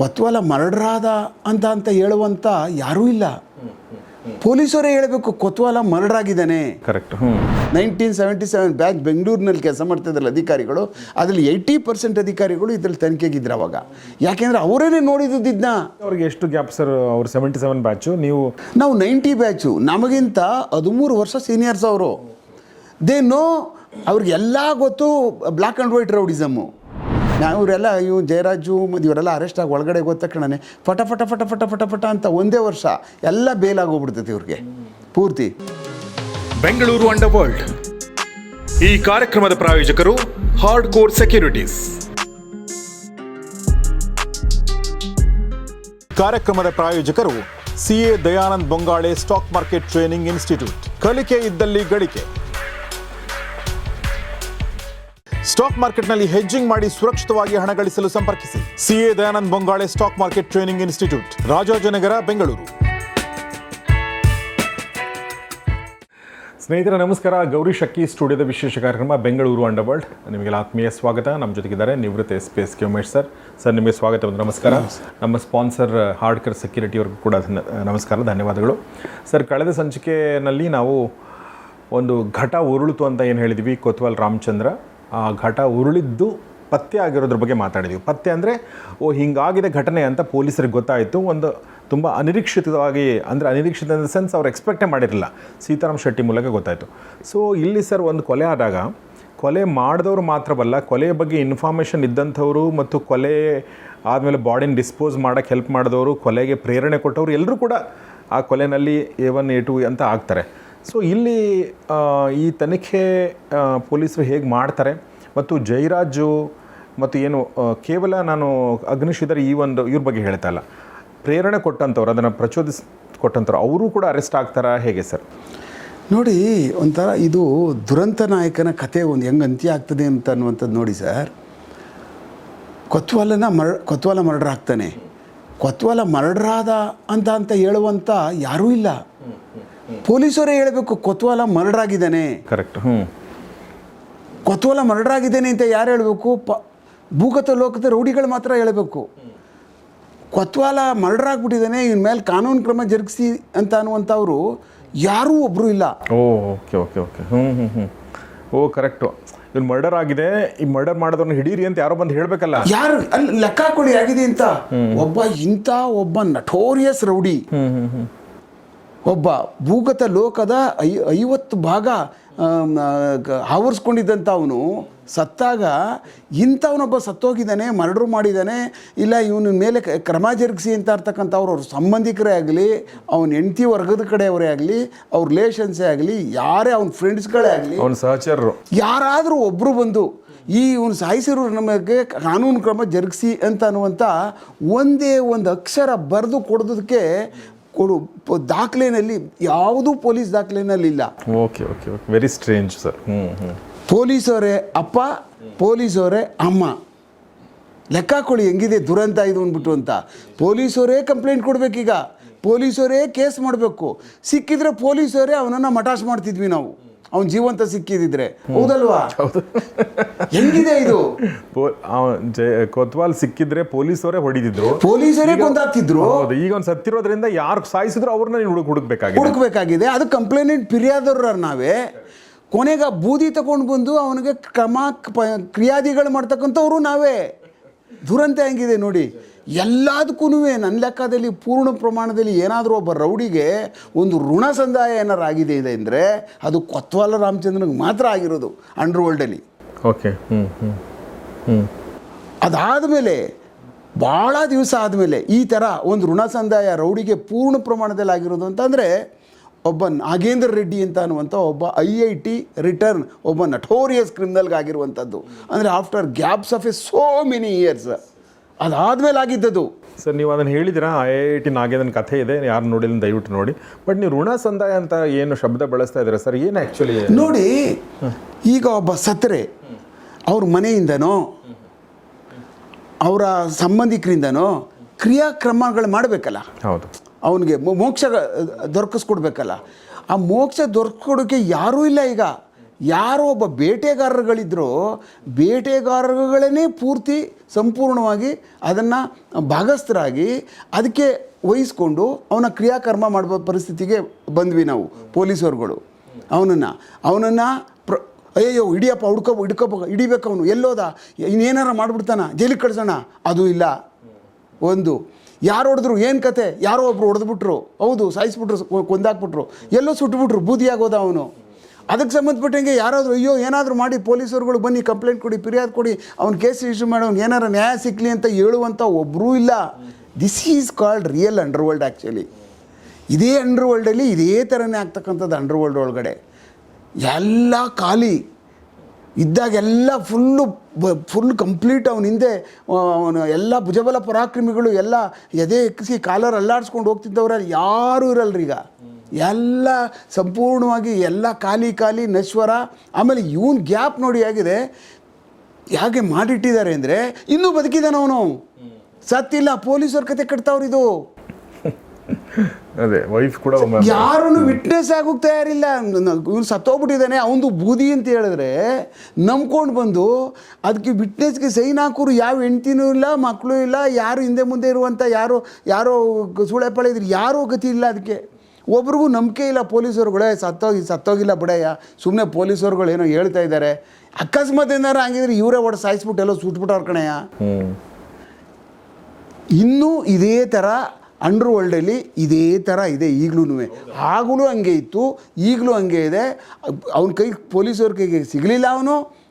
ಕೊತ್ವಾಲ ಮರ್ಡ್ರಾದ ಅಂತ ಅಂತ ಹೇಳುವಂಥ ಯಾರೂ ಇಲ್ಲ. ಪೊಲೀಸರೇ ಹೇಳಬೇಕು ಕೊತ್ವಾಲ ಮರ್ಡರ್ ಆಗಿದ್ದಾನೆ ಕರೆಕ್ಟ್ ಹ್ಞೂ ನೈನ್ಟೀನ್ ಸೆವೆಂಟಿ ಸೆವೆನ್ ಬ್ಯಾಕ್ ಬೆಂಗಳೂರಿನಲ್ಲಿ ಕೆಲಸ ಮಾಡ್ತಿದ್ರಲ್ಲ ಅಧಿಕಾರಿಗಳು ಅದರಲ್ಲಿ ಏಯ್ಟಿ ಪರ್ಸೆಂಟ್ ಅಧಿಕಾರಿಗಳು ಇದರಲ್ಲಿ ತನಿಖೆಗಿದ್ರು ಅವಾಗ. ಯಾಕೆಂದ್ರೆ ಅವರೇನೆ ನೋಡಿದ್ದಿದ್ದನ್ನ ಅವ್ರಿಗೆ ಎಷ್ಟು ಗ್ಯಾಪ್ ಸರ್ ಅವ್ರು ಸೆವೆಂಟಿ ಸೆವೆನ್ ಬ್ಯಾಚು ನೀವು ನಾವು ನೈಂಟಿ ಬ್ಯಾಚು ನಮಗಿಂತ ಹದಿಮೂರು ವರ್ಷ ಸೀನಿಯರ್ಸ್ ಅವರು. ದೇ ನೋ ಅವ್ರಿಗೆಲ್ಲ ಗೊತ್ತು ಬ್ಲ್ಯಾಕ್ ಆ್ಯಂಡ್ ವೈಟ್ ರೌಡಿಸಮ್ಮು ನಾವು ಇವರೆಲ್ಲ ಇವು ಜಯರಾಜು ಮತ್ತು ಇವರೆಲ್ಲ ಅರೆಸ್ಟ್ ಆಗಿ ಒಳಗಡೆ ಹೋದ ತಕ್ಷಣನೇ ಫಟ ಫಟ ಫಟ ಫಟ ಫಟ ಫಟ ಅಂತ ಒಂದೇ ವರ್ಷ ಎಲ್ಲ ಬೇಲಾಗೋಗ್ಬಿಡ್ತೈತಿ ಇವ್ರಿಗೆ. ಪೂರ್ತಿ. ಬೆಂಗಳೂರು ಅಂಡರ್ ವರ್ಲ್ಡ್ ಈ ಕಾರ್ಯಕ್ರಮದ ಪ್ರಾಯೋಜಕರು ಹಾರ್ಡ್ ಕೋರ್ ಸೆಕ್ಯೂರಿಟೀಸ್ ಕಾರ್ಯಕ್ರಮದ ಪ್ರಾಯೋಜಕರು C A Dayanand Bongale stock market training institute. ಕಲಿಕೆ ಇದ್ದಲ್ಲಿ ಗಳಿಕೆ. ಸ್ಟಾಕ್ ಮಾರ್ಕೆಟ್ನಲ್ಲಿ ಹೆಜ್ಜಿಂಗ್ ಮಾಡಿ ಸುರಕ್ಷಿತವಾಗಿ ಹಣ ಗಳಿಸಲು ಸಂಪರ್ಕಿಸಿ. CA A Dayanand Bongale stock market training institute Rajajinagar Bengaluru. ಸ್ನೇಹಿತರೆ ನಮಸ್ಕಾರ. ಗೌರಿ ಶಕ್ಕಿ ಸ್ಟುಡಿಯೋದ ವಿಶೇಷ ಕಾರ್ಯಕ್ರಮ ಬೆಂಗಳೂರು ಅಂಡರ್ ವರ್ಲ್ಡ್ ನಿಮಗೆಲ್ಲ ಆತ್ಮೀಯ ಸ್ವಾಗತ. ನಮ್ಮ ಜೊತೆಗಿದ್ದಾರೆ ನಿವೃತ್ತ S P S K Umesh sir. Sir ನಿಮಗೆ ಸ್ವಾಗತ. ಒಂದು ನಮಸ್ಕಾರ. ನಮ್ಮ ಸ್ಪಾನ್ಸರ್ ಹಾರ್ಡ್ಕರ್ ಸೆಕ್ಯೂರಿಟಿ ಅವ್ರಿಗೂ ಕೂಡ ನಮಸ್ಕಾರ ಧನ್ಯವಾದಗಳು. ಸರ್ ಕಳೆದ ಸಂಚಿಕೆಯಲ್ಲಿ ನಾವು ಒಂದು ಘಟ ಉರುಳಿತು ಅಂತ ಏನು ಹೇಳಿದ್ವಿ. ಕೊತ್ವಾಲ್ ರಾಮಚಂದ್ರ. ಆ ಘಟ ಉರುಳಿದ್ದು ಪತ್ತೆ ಆಗಿರೋದ್ರ ಬಗ್ಗೆ ಮಾತಾಡಿದ್ವಿ. ಪತ್ತೆ ಅಂದರೆ, ಓ, ಹಿಂಗಾಗಿದೆ ಘಟನೆ ಅಂತ ಪೊಲೀಸರಿಗೆ ಗೊತ್ತಾಯಿತು. ಒಂದು ತುಂಬ ಅನಿರೀಕ್ಷಿತವಾಗಿ, ಅಂದರೆ ಅನಿರೀಕ್ಷಿತ ಇನ್ ಸೆನ್ಸ್ ಅವ್ರು ಎಕ್ಸ್ಪೆಕ್ಟೇ ಮಾಡಿರಲಿಲ್ಲ. ಸೀತಾರಾಮ್ ಶೆಟ್ಟಿ ಮೂಲಕ ಗೊತ್ತಾಯಿತು. ಸೊ ಇಲ್ಲಿ ಸರ್ ಒಂದು ಕೊಲೆ ಆದಾಗ, ಕೊಲೆ ಮಾಡಿದವರು ಮಾತ್ರವಲ್ಲ ಕೊಲೆಯ ಬಗ್ಗೆ ಇನ್ಫಾರ್ಮೇಷನ್ ಇದ್ದಂಥವರು ಮತ್ತು ಕೊಲೆ ಆದಮೇಲೆ ಬಾಡಿನ ಡಿಸ್ಪೋಸ್ ಮಾಡೋಕ್ಕೆ ಹೆಲ್ಪ್ ಮಾಡಿದವರು, ಕೊಲೆಗೆ ಪ್ರೇರಣೆ ಕೊಟ್ಟವರು ಎಲ್ಲರೂ ಕೂಡ ಆ ಕೊಲೆನಲ್ಲಿ ಎ ಒನ್ ಎ ಟು ಅಂತ ಆಗ್ತಾರೆ. ಸೊ ಇಲ್ಲಿ ಈ ತನಿಖೆ ಪೊಲೀಸರು ಹೇಗೆ ಮಾಡ್ತಾರೆ? ಮತ್ತು ಜೈರಾಜು ಮತ್ತು ಏನು ಕೇವಲ ನಾನು ಅಗ್ನಿಶಿದರ್ ಈ ಒಂದು ಇವ್ರ ಬಗ್ಗೆ ಹೇಳ್ತಾ ಇಲ್ಲ. ಪ್ರೇರಣೆ ಕೊಟ್ಟಂಥವ್ರು ಅದನ್ನು ಪ್ರಚೋದಿಸ್ ಕೊಟ್ಟಂಥವ್ರು ಅವರು ಕೂಡ ಅರೆಸ್ಟ್ ಆಗ್ತಾರಾ? ಹೇಗೆ ಸರ್? ನೋಡಿ ಒಂಥರ ಇದು ದುರಂತ ನಾಯಕನ ಕತೆ ಒಂದು ಹೆಂಗೆ ಅಂತ್ಯ ಆಗ್ತದೆ ಅಂತ ಅನ್ನುವಂಥದ್ದು ನೋಡಿ ಸರ್. ಕೊತ್ವಾಲನ ಮರ್ ಕೊತ್ವಾಲ ಮರ್ಡರ್ ಆಗ್ತಾನೆ. ಕೊತ್ವಾಲ ಮರ್ಡರ್ ಆದ ಅಂತ ಅಂತ ಹೇಳುವಂಥ ಯಾರೂ ಇಲ್ಲ. ಪೊಲೀಸರೇ ಹೇಳಬೇಕು ಕೊತ್ವಾಲ ಮರ್ಡರ್ ಆಗಿದ್ದಾನೆ ಕರೆಕ್ಟ್ ಹ್ಞೂ ಕೊತ್ವಾಲ ಮರ್ಡರ್ ಆಗಿದ್ದಾನೆ ಅಂತ ಯಾರು ಹೇಳಬೇಕು? ಪ ಭೂಗತ ಲೋಕದ ರೌಡಿಗಳು ಮಾತ್ರ ಹೇಳಬೇಕು. ಕೊತ್ವಾಲ ಮರ್ಡರ್ ಆಗಿಬಿಟ್ಟಿದ್ದಾನೆ ಇವ್ನ ಮೇಲೆ ಕಾನೂನು ಕ್ರಮ ಜರುಗಿಸಿ ಅಂತ ಅನ್ನುವಂಥವ್ರು ಯಾರೂ ಒಬ್ಬರು ಇಲ್ಲ. ಓ ಓಕೆ ಓಕೆ ಓಕೆ. ಹ್ಞೂ ಹ್ಞೂ ಹ್ಞೂ ಓ ಕರೆಕ್ಟು ಇವ್ನು ಮರ್ಡರ್ ಆಗಿದೆ ಈ ಮರ್ಡರ್ ಮಾಡೋದನ್ನ ಹಿಡೀರಿ ಅಂತ ಯಾರೋ ಬಂದು ಹೇಳಬೇಕಲ್ಲ. ಯಾರು ಅಲ್ಲಿ ಲೆಕ್ಕ ಹಾಕೊಳ್ಳಿ ಆಗಿದೆ ಅಂತ ಒಬ್ಬ ಇಂಥ ಒಬ್ಬ ನಟೋರಿಯಸ್ ರೌಡಿ. ಹ್ಞೂ ಹ್ಞೂ ಹ್ಞೂ ಒಬ್ಬ ಭೂಗತ ಲೋಕದ ಐ ಐವತ್ತು ಭಾಗ ಆವರಿಸ್ಕೊಂಡಿದ್ದಂಥ ಅವನು ಸತ್ತಾಗ ಇಂಥವನೊಬ್ಬ ಸತ್ತೋಗಿದ್ದಾನೆ ಮರ್ಡ್ರ್ ಮಾಡಿದ್ದಾನೆ ಇಲ್ಲ ಇವನ ಮೇಲೆ ಕ್ರಮ ಜರುಗಿಸಿ ಅಂತ ಇರ್ತಕ್ಕಂಥವ್ರು ಅವ್ರ ಸಂಬಂಧಿಕರೇ ಆಗಲಿ ಅವನ ಹೆಂಡತಿ ವರ್ಗದ ಕಡೆಯವರೇ ಆಗಲಿ ಅವ್ರ ರಿಲೇಷನ್ಸೇ ಆಗಲಿ ಯಾರೇ ಅವನ ಫ್ರೆಂಡ್ಸ್ಗಳೇ ಆಗಲಿ ಅವನ ಸಹಚರರು. ಯಾರಾದರೂ ಒಬ್ಬರು ಬಂದು ಈ ಇವನು ಸಾಯಿಸಿರೋ ನಮಗೆ ಕಾನೂನು ಕ್ರಮ ಜರುಗಿಸಿ ಅಂತ ಅನ್ನುವಂಥ ಒಂದೇ ಒಂದು ಅಕ್ಷರ ಬರೆದು ಕೊಡೋದಕ್ಕೆ ಕೊಡು. ಪ- ದಾಖಲೆನಲ್ಲಿ ಯಾವುದೂ ಪೊಲೀಸ್ ದಾಖಲೆನಲ್ಲಿ ಇಲ್ಲ. Okay okay okay very strange sir ಹ್ಞೂ ಹ್ಞೂ ಪೊಲೀಸವರೇ ಅಪ್ಪ ಪೊಲೀಸವರೇ ಅಮ್ಮ. ಲೆಕ್ಕ ಕೊಡಿ ಹೆಂಗಿದೆ ದುರಂತ ಇದು ಅಂದ್ಬಿಟ್ಟು ಅಂತ. ಪೊಲೀಸವರೇ ಕಂಪ್ಲೇಂಟ್ ಕೊಡಬೇಕೀಗ. ಪೊಲೀಸವರೇ ಕೇಸ್ ಮಾಡಬೇಕು. ಸಿಕ್ಕಿದ್ರೆ ಪೊಲೀಸವರೇ ಅವನನ್ನು ಮಟಾಶ್ ಮಾಡ್ತಿದ್ವಿ ನಾವು. ಅವ್ನು ಜೀವಂತ ಸಿಕ್ಕಿದಿದ್ರೆ. ಹೌದಲ್ವಾ? ಹೆಂಗಿದೆ ಇದು? ಕೊತ್ವಾಲ್ ಸಿಕ್ಕಿದ್ರೆ ಪೊಲೀಸರೇ ಹೊಡಿದಿದ್ರು. ಪೊಲೀಸರೇ ಕೊಂದಾಕ್ತಿದ್ರು? ಹೌದು ಈಗ ಅವ್ನು ಸತ್ತಿರೋದ್ರಿಂದ ಯಾರು ಸಾಯಿಸಿದ್ರು ಅವ್ರನ್ನ ನೀವು ಹುಡುಕ್ ಹುಡುಕ್ಬೇಕಾಗಿದೆ. ಹುಡುಕ್ಬೇಕಾಗಿದೆ. ಅದು ಕಂಪ್ಲೇಂಟ್ ಫಿರ್ಯಾದವ್ರ ನಾವೇ. ಕೊನೆಗೆ ಬೂದಿ ತಗೊಂಡು ಬಂದು ಅವನಿಗೆ ಕ್ರಮ ಕ್ರಿಯಾದಿಗಳು ಮಾಡ್ತಕ್ಕಂಥವ್ರು ನಾವೇ. ದುರಂತ ಹೆಂಗಿದೆ ನೋಡಿ. ಎಲ್ಲದಕ್ಕೂ ನನ್ನ ಲೆಕ್ಕದಲ್ಲಿ ಪೂರ್ಣ ಪ್ರಮಾಣದಲ್ಲಿ ಏನಾದರೂ ಒಬ್ಬ ರೌಡಿಗೆ ಒಂದು ಋಣ ಸಂದಾಯ ಏನಾರು ಆಗಿದೆ ಇದೆ ಅಂದರೆ ಅದು ಕೊತ್ವಾಲ ರಾಮಚಂದ್ರನಿಗೆ ಮಾತ್ರ ಆಗಿರೋದು ಅಂಡರ್ ವರ್ಲ್ಡಲ್ಲಿ ಓಕೆ ಹ್ಞೂ ಹ್ಞೂ ಹ್ಞೂ ಅದಾದಮೇಲೆ ಭಾಳ ದಿವಸ ಆದಮೇಲೆ ಈ ಥರ ಒಂದು ಋಣ ಸಂದಾಯ ರೌಡಿಗೆ ಪೂರ್ಣ ಪ್ರಮಾಣದಲ್ಲಿ ಆಗಿರೋದು ಅಂತಂದರೆ ಒಬ್ಬ ನಾಗೇಂದ್ರ ರೆಡ್ಡಿ ಅಂತ ಅನ್ನುವಂಥ ಒಬ್ಬ ಐ ಐ ಟಿ ರಿಟರ್ನ್ ಒಬ್ಬ ನಟೋರಿಯಸ್ ಕ್ರಿಮಿನಲ್ಗೆ ಆಗಿರುವಂಥದ್ದು ಅಂದರೆ after gaps of a so many years. ಅದಾದಮೇಲೆ ಆಗಿದ್ದದು. ಸರ್ ನೀವು ಅದನ್ನು ಹೇಳಿದಿರಾ ಐ ಐ ಟಿ ನಾಗೇಂದ್ರನ ಕಥೆ ಇದೆ ಯಾರು ನೋಡಿಲ್ಲ ದಯವಿಟ್ಟು ನೋಡಿ. ಬಟ್ ನೀವು ಋಣ ಸಂದಾಯ ಅಂತ ಏನು ಶಬ್ದ ಬಳಸ್ತಾ ಇದ್ದೀರಾ ಸರ್? ಏನು ಆ್ಯಕ್ಚುಲಿ ನೋಡಿ ಈಗ ಒಬ್ಬ ಸತ್ರೆ ಅವ್ರ ಮನೆಯಿಂದನೋ ಅವರ ಸಂಬಂಧಿಕರಿಂದನೋ ಕ್ರಿಯಾಕ್ರಮಗಳು ಮಾಡಬೇಕಲ್ಲ. ಹೌದು. ಅವನಿಗೆ ಮೋಕ್ಷ ದೊರಕಿಸ್ಕೊಡ್ಬೇಕಲ್ಲ. ಆ ಮೋಕ್ಷ ದೊರಕೊಡೋಕೆ ಯಾರೂ ಇಲ್ಲ ಈಗ. ಯಾರೋ ಒಬ್ಬ ಬೇಟೆಗಾರರುಗಳಿದ್ರೋ, ಬೇಟೆಗಾರರುಗಳನ್ನೇ ಪೂರ್ತಿ ಸಂಪೂರ್ಣವಾಗಿ ಅದನ್ನು ಭಾಗಸ್ಥರಾಗಿ ಅದಕ್ಕೆ ವಹಿಸ್ಕೊಂಡು ಅವನ ಕ್ರಿಯಾಕರ್ಮ ಮಾಡುವ ಪರಿಸ್ಥಿತಿಗೆ ಬಂದ್ವಿ ನಾವು, ಪೊಲೀಸರುಗಳು. ಅವನನ್ನು ಅವನನ್ನು ಪ್ರ ಅಯ್ಯೋ ಹಿಡಿಯಪ್ಪ ಹುಡ್ಕೋ ಹಿಡ್ಕೋಬೇಕು ಹಿಡಿಬೇಕು ಅವನು. ಎಲ್ಲೋದ? ಇನ್ನೇನಾರ ಮಾಡಿಬಿಡ್ತಾನ? ಜೈಲಿಗೆ ಕಳ್ಸೋಣ? ಅದು ಇಲ್ಲ. ಒಂದು, ಯಾರು ಹೊಡೆದ್ರು? ಏನು ಕತೆ? ಯಾರೋ ಒಬ್ರು ಹೊಡೆದ್ಬಿಟ್ರು. ಹೌದು, ಸಾಯಿಸ್ಬಿಟ್ರು ಕೊಂದಾಕ್ಬಿಟ್ರು. ಎಲ್ಲೋ ಸುಟ್ಬಿಟ್ರು, ಬೂದಿಯಾಗೋದ ಅವನು. ಅದಕ್ಕೆ ಸಂಬಂಧಪಟ್ಟಂಗೆ ಯಾರಾದರೂ, ಅಯ್ಯೋ, ಏನಾದರೂ ಮಾಡಿ, ಪೊಲೀಸರುಗಳು ಬನ್ನಿ, ಕಂಪ್ಲೇಂಟ್ ಕೊಡಿ, ಫಿರ್ಯಾದ್ ಕೊಡಿ, ಅವ್ನ ಕೇಸ್ ಇಶ್ಯೂ ಮಾಡಿ ಅವ್ನಿಗೆ ಏನಾರ ನ್ಯಾಯ ಸಿಕ್ಕಲಿ ಅಂತ ಹೇಳುವಂಥ ಒಬ್ಬರೂ ಇಲ್ಲ. This is called real underworld actually ಇದೇ ಅಂಡರ್ ವರ್ಲ್ಡಲ್ಲಿ ಇದೇ ಥರನೇ ಆಗ್ತಕ್ಕಂಥದ್ದು ಅಂಡರ್ ವರ್ಲ್ಡ್ ಒಳಗಡೆ. ಎಲ್ಲ ಖಾಲಿ. ಇದ್ದಾಗೆಲ್ಲ ಫುಲ್ಲು ಫುಲ್ ಕಂಪ್ಲೀಟ್ ಅವನ ಹಿಂದೆ ಅವನ ಎಲ್ಲ ಭುಜಬಲ ಪರಾಕ್ರಮಿಗಳು, ಎಲ್ಲ ಎದೆ ಎಕ್ಕಿಸಿ ಕಾಲರ್ ಅಲ್ಲಾಡಿಸ್ಕೊಂಡು ಹೋಗ್ತಿದ್ದವ್ರಲ್ಲಿ ಯಾರೂ ಇರಲ್ರಿ ಈಗ. ಎಲ್ಲ ಸಂಪೂರ್ಣವಾಗಿ ಎಲ್ಲ ಖಾಲಿ ಖಾಲಿ ನಶ್ವರ. ಆಮೇಲೆ ಇವನ್ ಗ್ಯಾಪ್ ನೋಡಿ ಆಗಿದೆ ಹೇಗೆ ಮಾಡಿಟ್ಟಿದ್ದಾರೆ ಅಂದರೆ ಇನ್ನೂ ಬದುಕಿದ್ದಾನೆ ಅವನು. ಸತ್ತಿಲ್ಲ ಪೊಲೀಸರ ಕತೆ ಕಟ್ತಾವ್ರು ಇದು. ಅದೇ ವೈಫ್ ಕೂಡ ಯಾರನ್ನು ವಿಟ್ನೆಸ್ ಆಗೋಕ್ ತಯಾರಿಲ್ಲ. ಇವ್ನು ಸತ್ತೋಗ್ಬಿಟ್ಟಿದ್ದಾನೆ ಅವನು ಬೂದಿ ಅಂತ ಹೇಳಿದ್ರೆ ನಂಬ್ಕೊಂಡು ಬಂದು ಅದಕ್ಕೆ ವಿಟ್ನೆಸ್ಗೆ ಸೈನ್ ಹಾಕೋರು. ಯಾವ ಹೆಂಡ್ತಿನೂ ಇಲ್ಲ ಮಕ್ಕಳು ಇಲ್ಲ ಯಾರು ಹಿಂದೆ ಮುಂದೆ ಇರುವಂಥ ಯಾರು ಯಾರೋ ಸುಳೆಪಳೆ ಇದ್ರು ಯಾರೋ ಗತಿ ಇಲ್ಲ ಅದಕ್ಕೆ ಒಬ್ರಿಗೂ ನಂಬಿಕೆ ಇಲ್ಲ ಪೊಲೀಸರುಗಳೇ ಸತ್ತೋಗಿ ಸತ್ತೋಗಿಲ್ಲ ಬಿಡಯ್ಯ. ಸುಮ್ಮನೆ ಪೊಲೀಸರುಗಳು ಏನೋ ಹೇಳ್ತಾ ಇದ್ದಾರೆ. ಅಕಸ್ಮಾತ್ ಏನಾರು ಹಂಗಿದ್ರೆ ಇವರೇ ಹೊಡೆ ಸಾಯಿಸ್ಬಿಟ್ಟು ಎಲ್ಲೋ ಸುಟ್ಬಿಟ್ಟವ್ರ ಕಣಯ್ಯ. ಹ್ಮ್. ಇನ್ನೂ ಇದೇ ಥರ ಅಂಡರ್ ವರ್ಲ್ಡಲ್ಲಿ ಇದೇ ಥರ ಇದೆ ಈಗಲೂ ಆಗಲೂ ಹಂಗೆ ಇತ್ತು ಈಗಲೂ ಹಂಗೆ ಇದೆ. ಅವನ ಕೈ ಪೊಲೀಸವ್ರ ಕೈಗೆ ಸಿಗಲಿಲ್ಲ ಅವನು.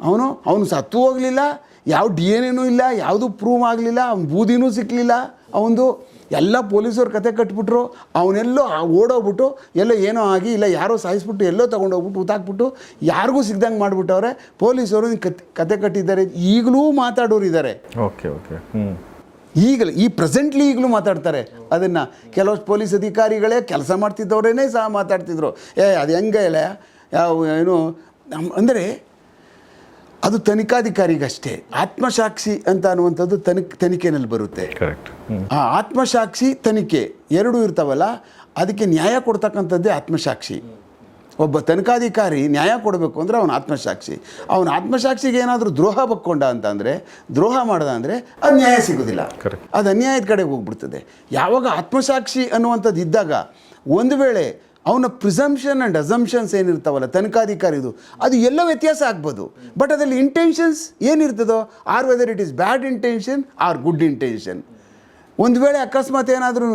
ಅವನು ಅವನು ಸತ್ತು ಹೋಗಲಿಲ್ಲ. ಯಾವ ಡಿ ಎನ್ ಏನೂ ಇಲ್ಲ ಯಾವುದು ಪ್ರೂವ್ ಆಗಲಿಲ್ಲ ಅವ್ನ ಬೂದಿನೂ ಸಿಕ್ಕಲಿಲ್ಲ ಅವನದು ಎಲ್ಲ ಪೊಲೀಸವ್ರ ಕತೆ ಕಟ್ಬಿಟ್ರು ಅವನೆಲ್ಲೋ ಓಡೋಗ್ಬಿಟ್ಟು ಎಲ್ಲೋ ಏನೋ ಆಗಿ ಇಲ್ಲ ಯಾರೋ ಸಾಯಿಸ್ಬಿಟ್ಟು ಎಲ್ಲೋ ತೊಗೊಂಡೋಗ್ಬಿಟ್ಟು ಊತಾಕ್ಬಿಟ್ಟು ಯಾರಿಗೂ ಸಿಗ್ದಂಗೆ ಮಾಡಿಬಿಟ್ಟವ್ರೆ ಪೊಲೀಸವರು ಕತೆ ಕತೆ ಕಟ್ಟಿದ್ದಾರೆ ಈಗಲೂ ಮಾತಾಡೋರು ಇದ್ದಾರೆ ಓಕೆ ಓಕೆ ಈಗಲೂ ಈ ಪ್ರೆಸೆಂಟ್ಲಿ ಈಗಲೂ ಮಾತಾಡ್ತಾರೆ. ಅದನ್ನು ಕೆಲವಷ್ಟು ಪೊಲೀಸ್ ಅಧಿಕಾರಿಗಳೇ ಕೆಲಸ ಮಾಡ್ತಿದ್ದವರೇನೆ ಸಹ ಮಾತಾಡ್ತಿದ್ರು. ಏ ಅದು ಹೆಂಗೆ ಇಲ್ಲ ಯಾವ ಏನು ಅಂದರೆ ಅದು ತನಿಖಾಧಿಕಾರಿಗಷ್ಟೇ. ಆತ್ಮಸಾಕ್ಷಿ ಅಂತ ಅನ್ನುವಂಥದ್ದು ತನಿಖೆ ತನಿಖೆನಲ್ಲಿ ಬರುತ್ತೆ. ಕರೆಕ್ಟ್ ಆ ಆತ್ಮಸಾಕ್ಷಿ ತನಿಖೆ ಎರಡೂ ಇರ್ತಾವಲ್ಲ ಅದಕ್ಕೆ ನ್ಯಾಯ ಕೊಡ್ತಕ್ಕಂಥದ್ದೇ ಆತ್ಮಸಾಕ್ಷಿ. ಒಬ್ಬ ತನಿಖಾಧಿಕಾರಿ ನ್ಯಾಯ ಕೊಡಬೇಕು ಅಂದರೆ ಅವನ ಆತ್ಮಸಾಕ್ಷಿ. ಅವನ ಆತ್ಮಸಾಕ್ಷಿಗೆ ಏನಾದರೂ ದ್ರೋಹ ಬಕ್ಕೊಂಡ ಅಂತಂದರೆ ದ್ರೋಹ ಮಾಡ್ದ ಅಂದರೆ ಅದು ನ್ಯಾಯ ಸಿಗೋದಿಲ್ಲ. ಅದು ಅನ್ಯಾಯದ ಕಡೆಗೆ ಹೋಗ್ಬಿಡ್ತದೆ. ಯಾವಾಗ ಆತ್ಮಸಾಕ್ಷಿ ಅನ್ನುವಂಥದ್ದು ಇದ್ದಾಗ ಒಂದು ವೇಳೆ ಅವನ ಪ್ರಿಸಂಪ್ಷನ್ ಆ್ಯಂಡ್ ಅಸಂಪ್ಷನ್ಸ್ ಏನಿರ್ತಾವಲ್ಲ ತನಿಖಾಧಿಕಾರಿದು ಅದು ಎಲ್ಲ ವ್ಯತ್ಯಾಸ ಆಗ್ಬೋದು. ಬಟ್ ಅದರಲ್ಲಿ intentions ಏನಿರ್ತದೋ or whether it is bad intention or good intention ಒಂದು ವೇಳೆ ಅಕಸ್ಮಾತ್ ಏನಾದ್ರೂ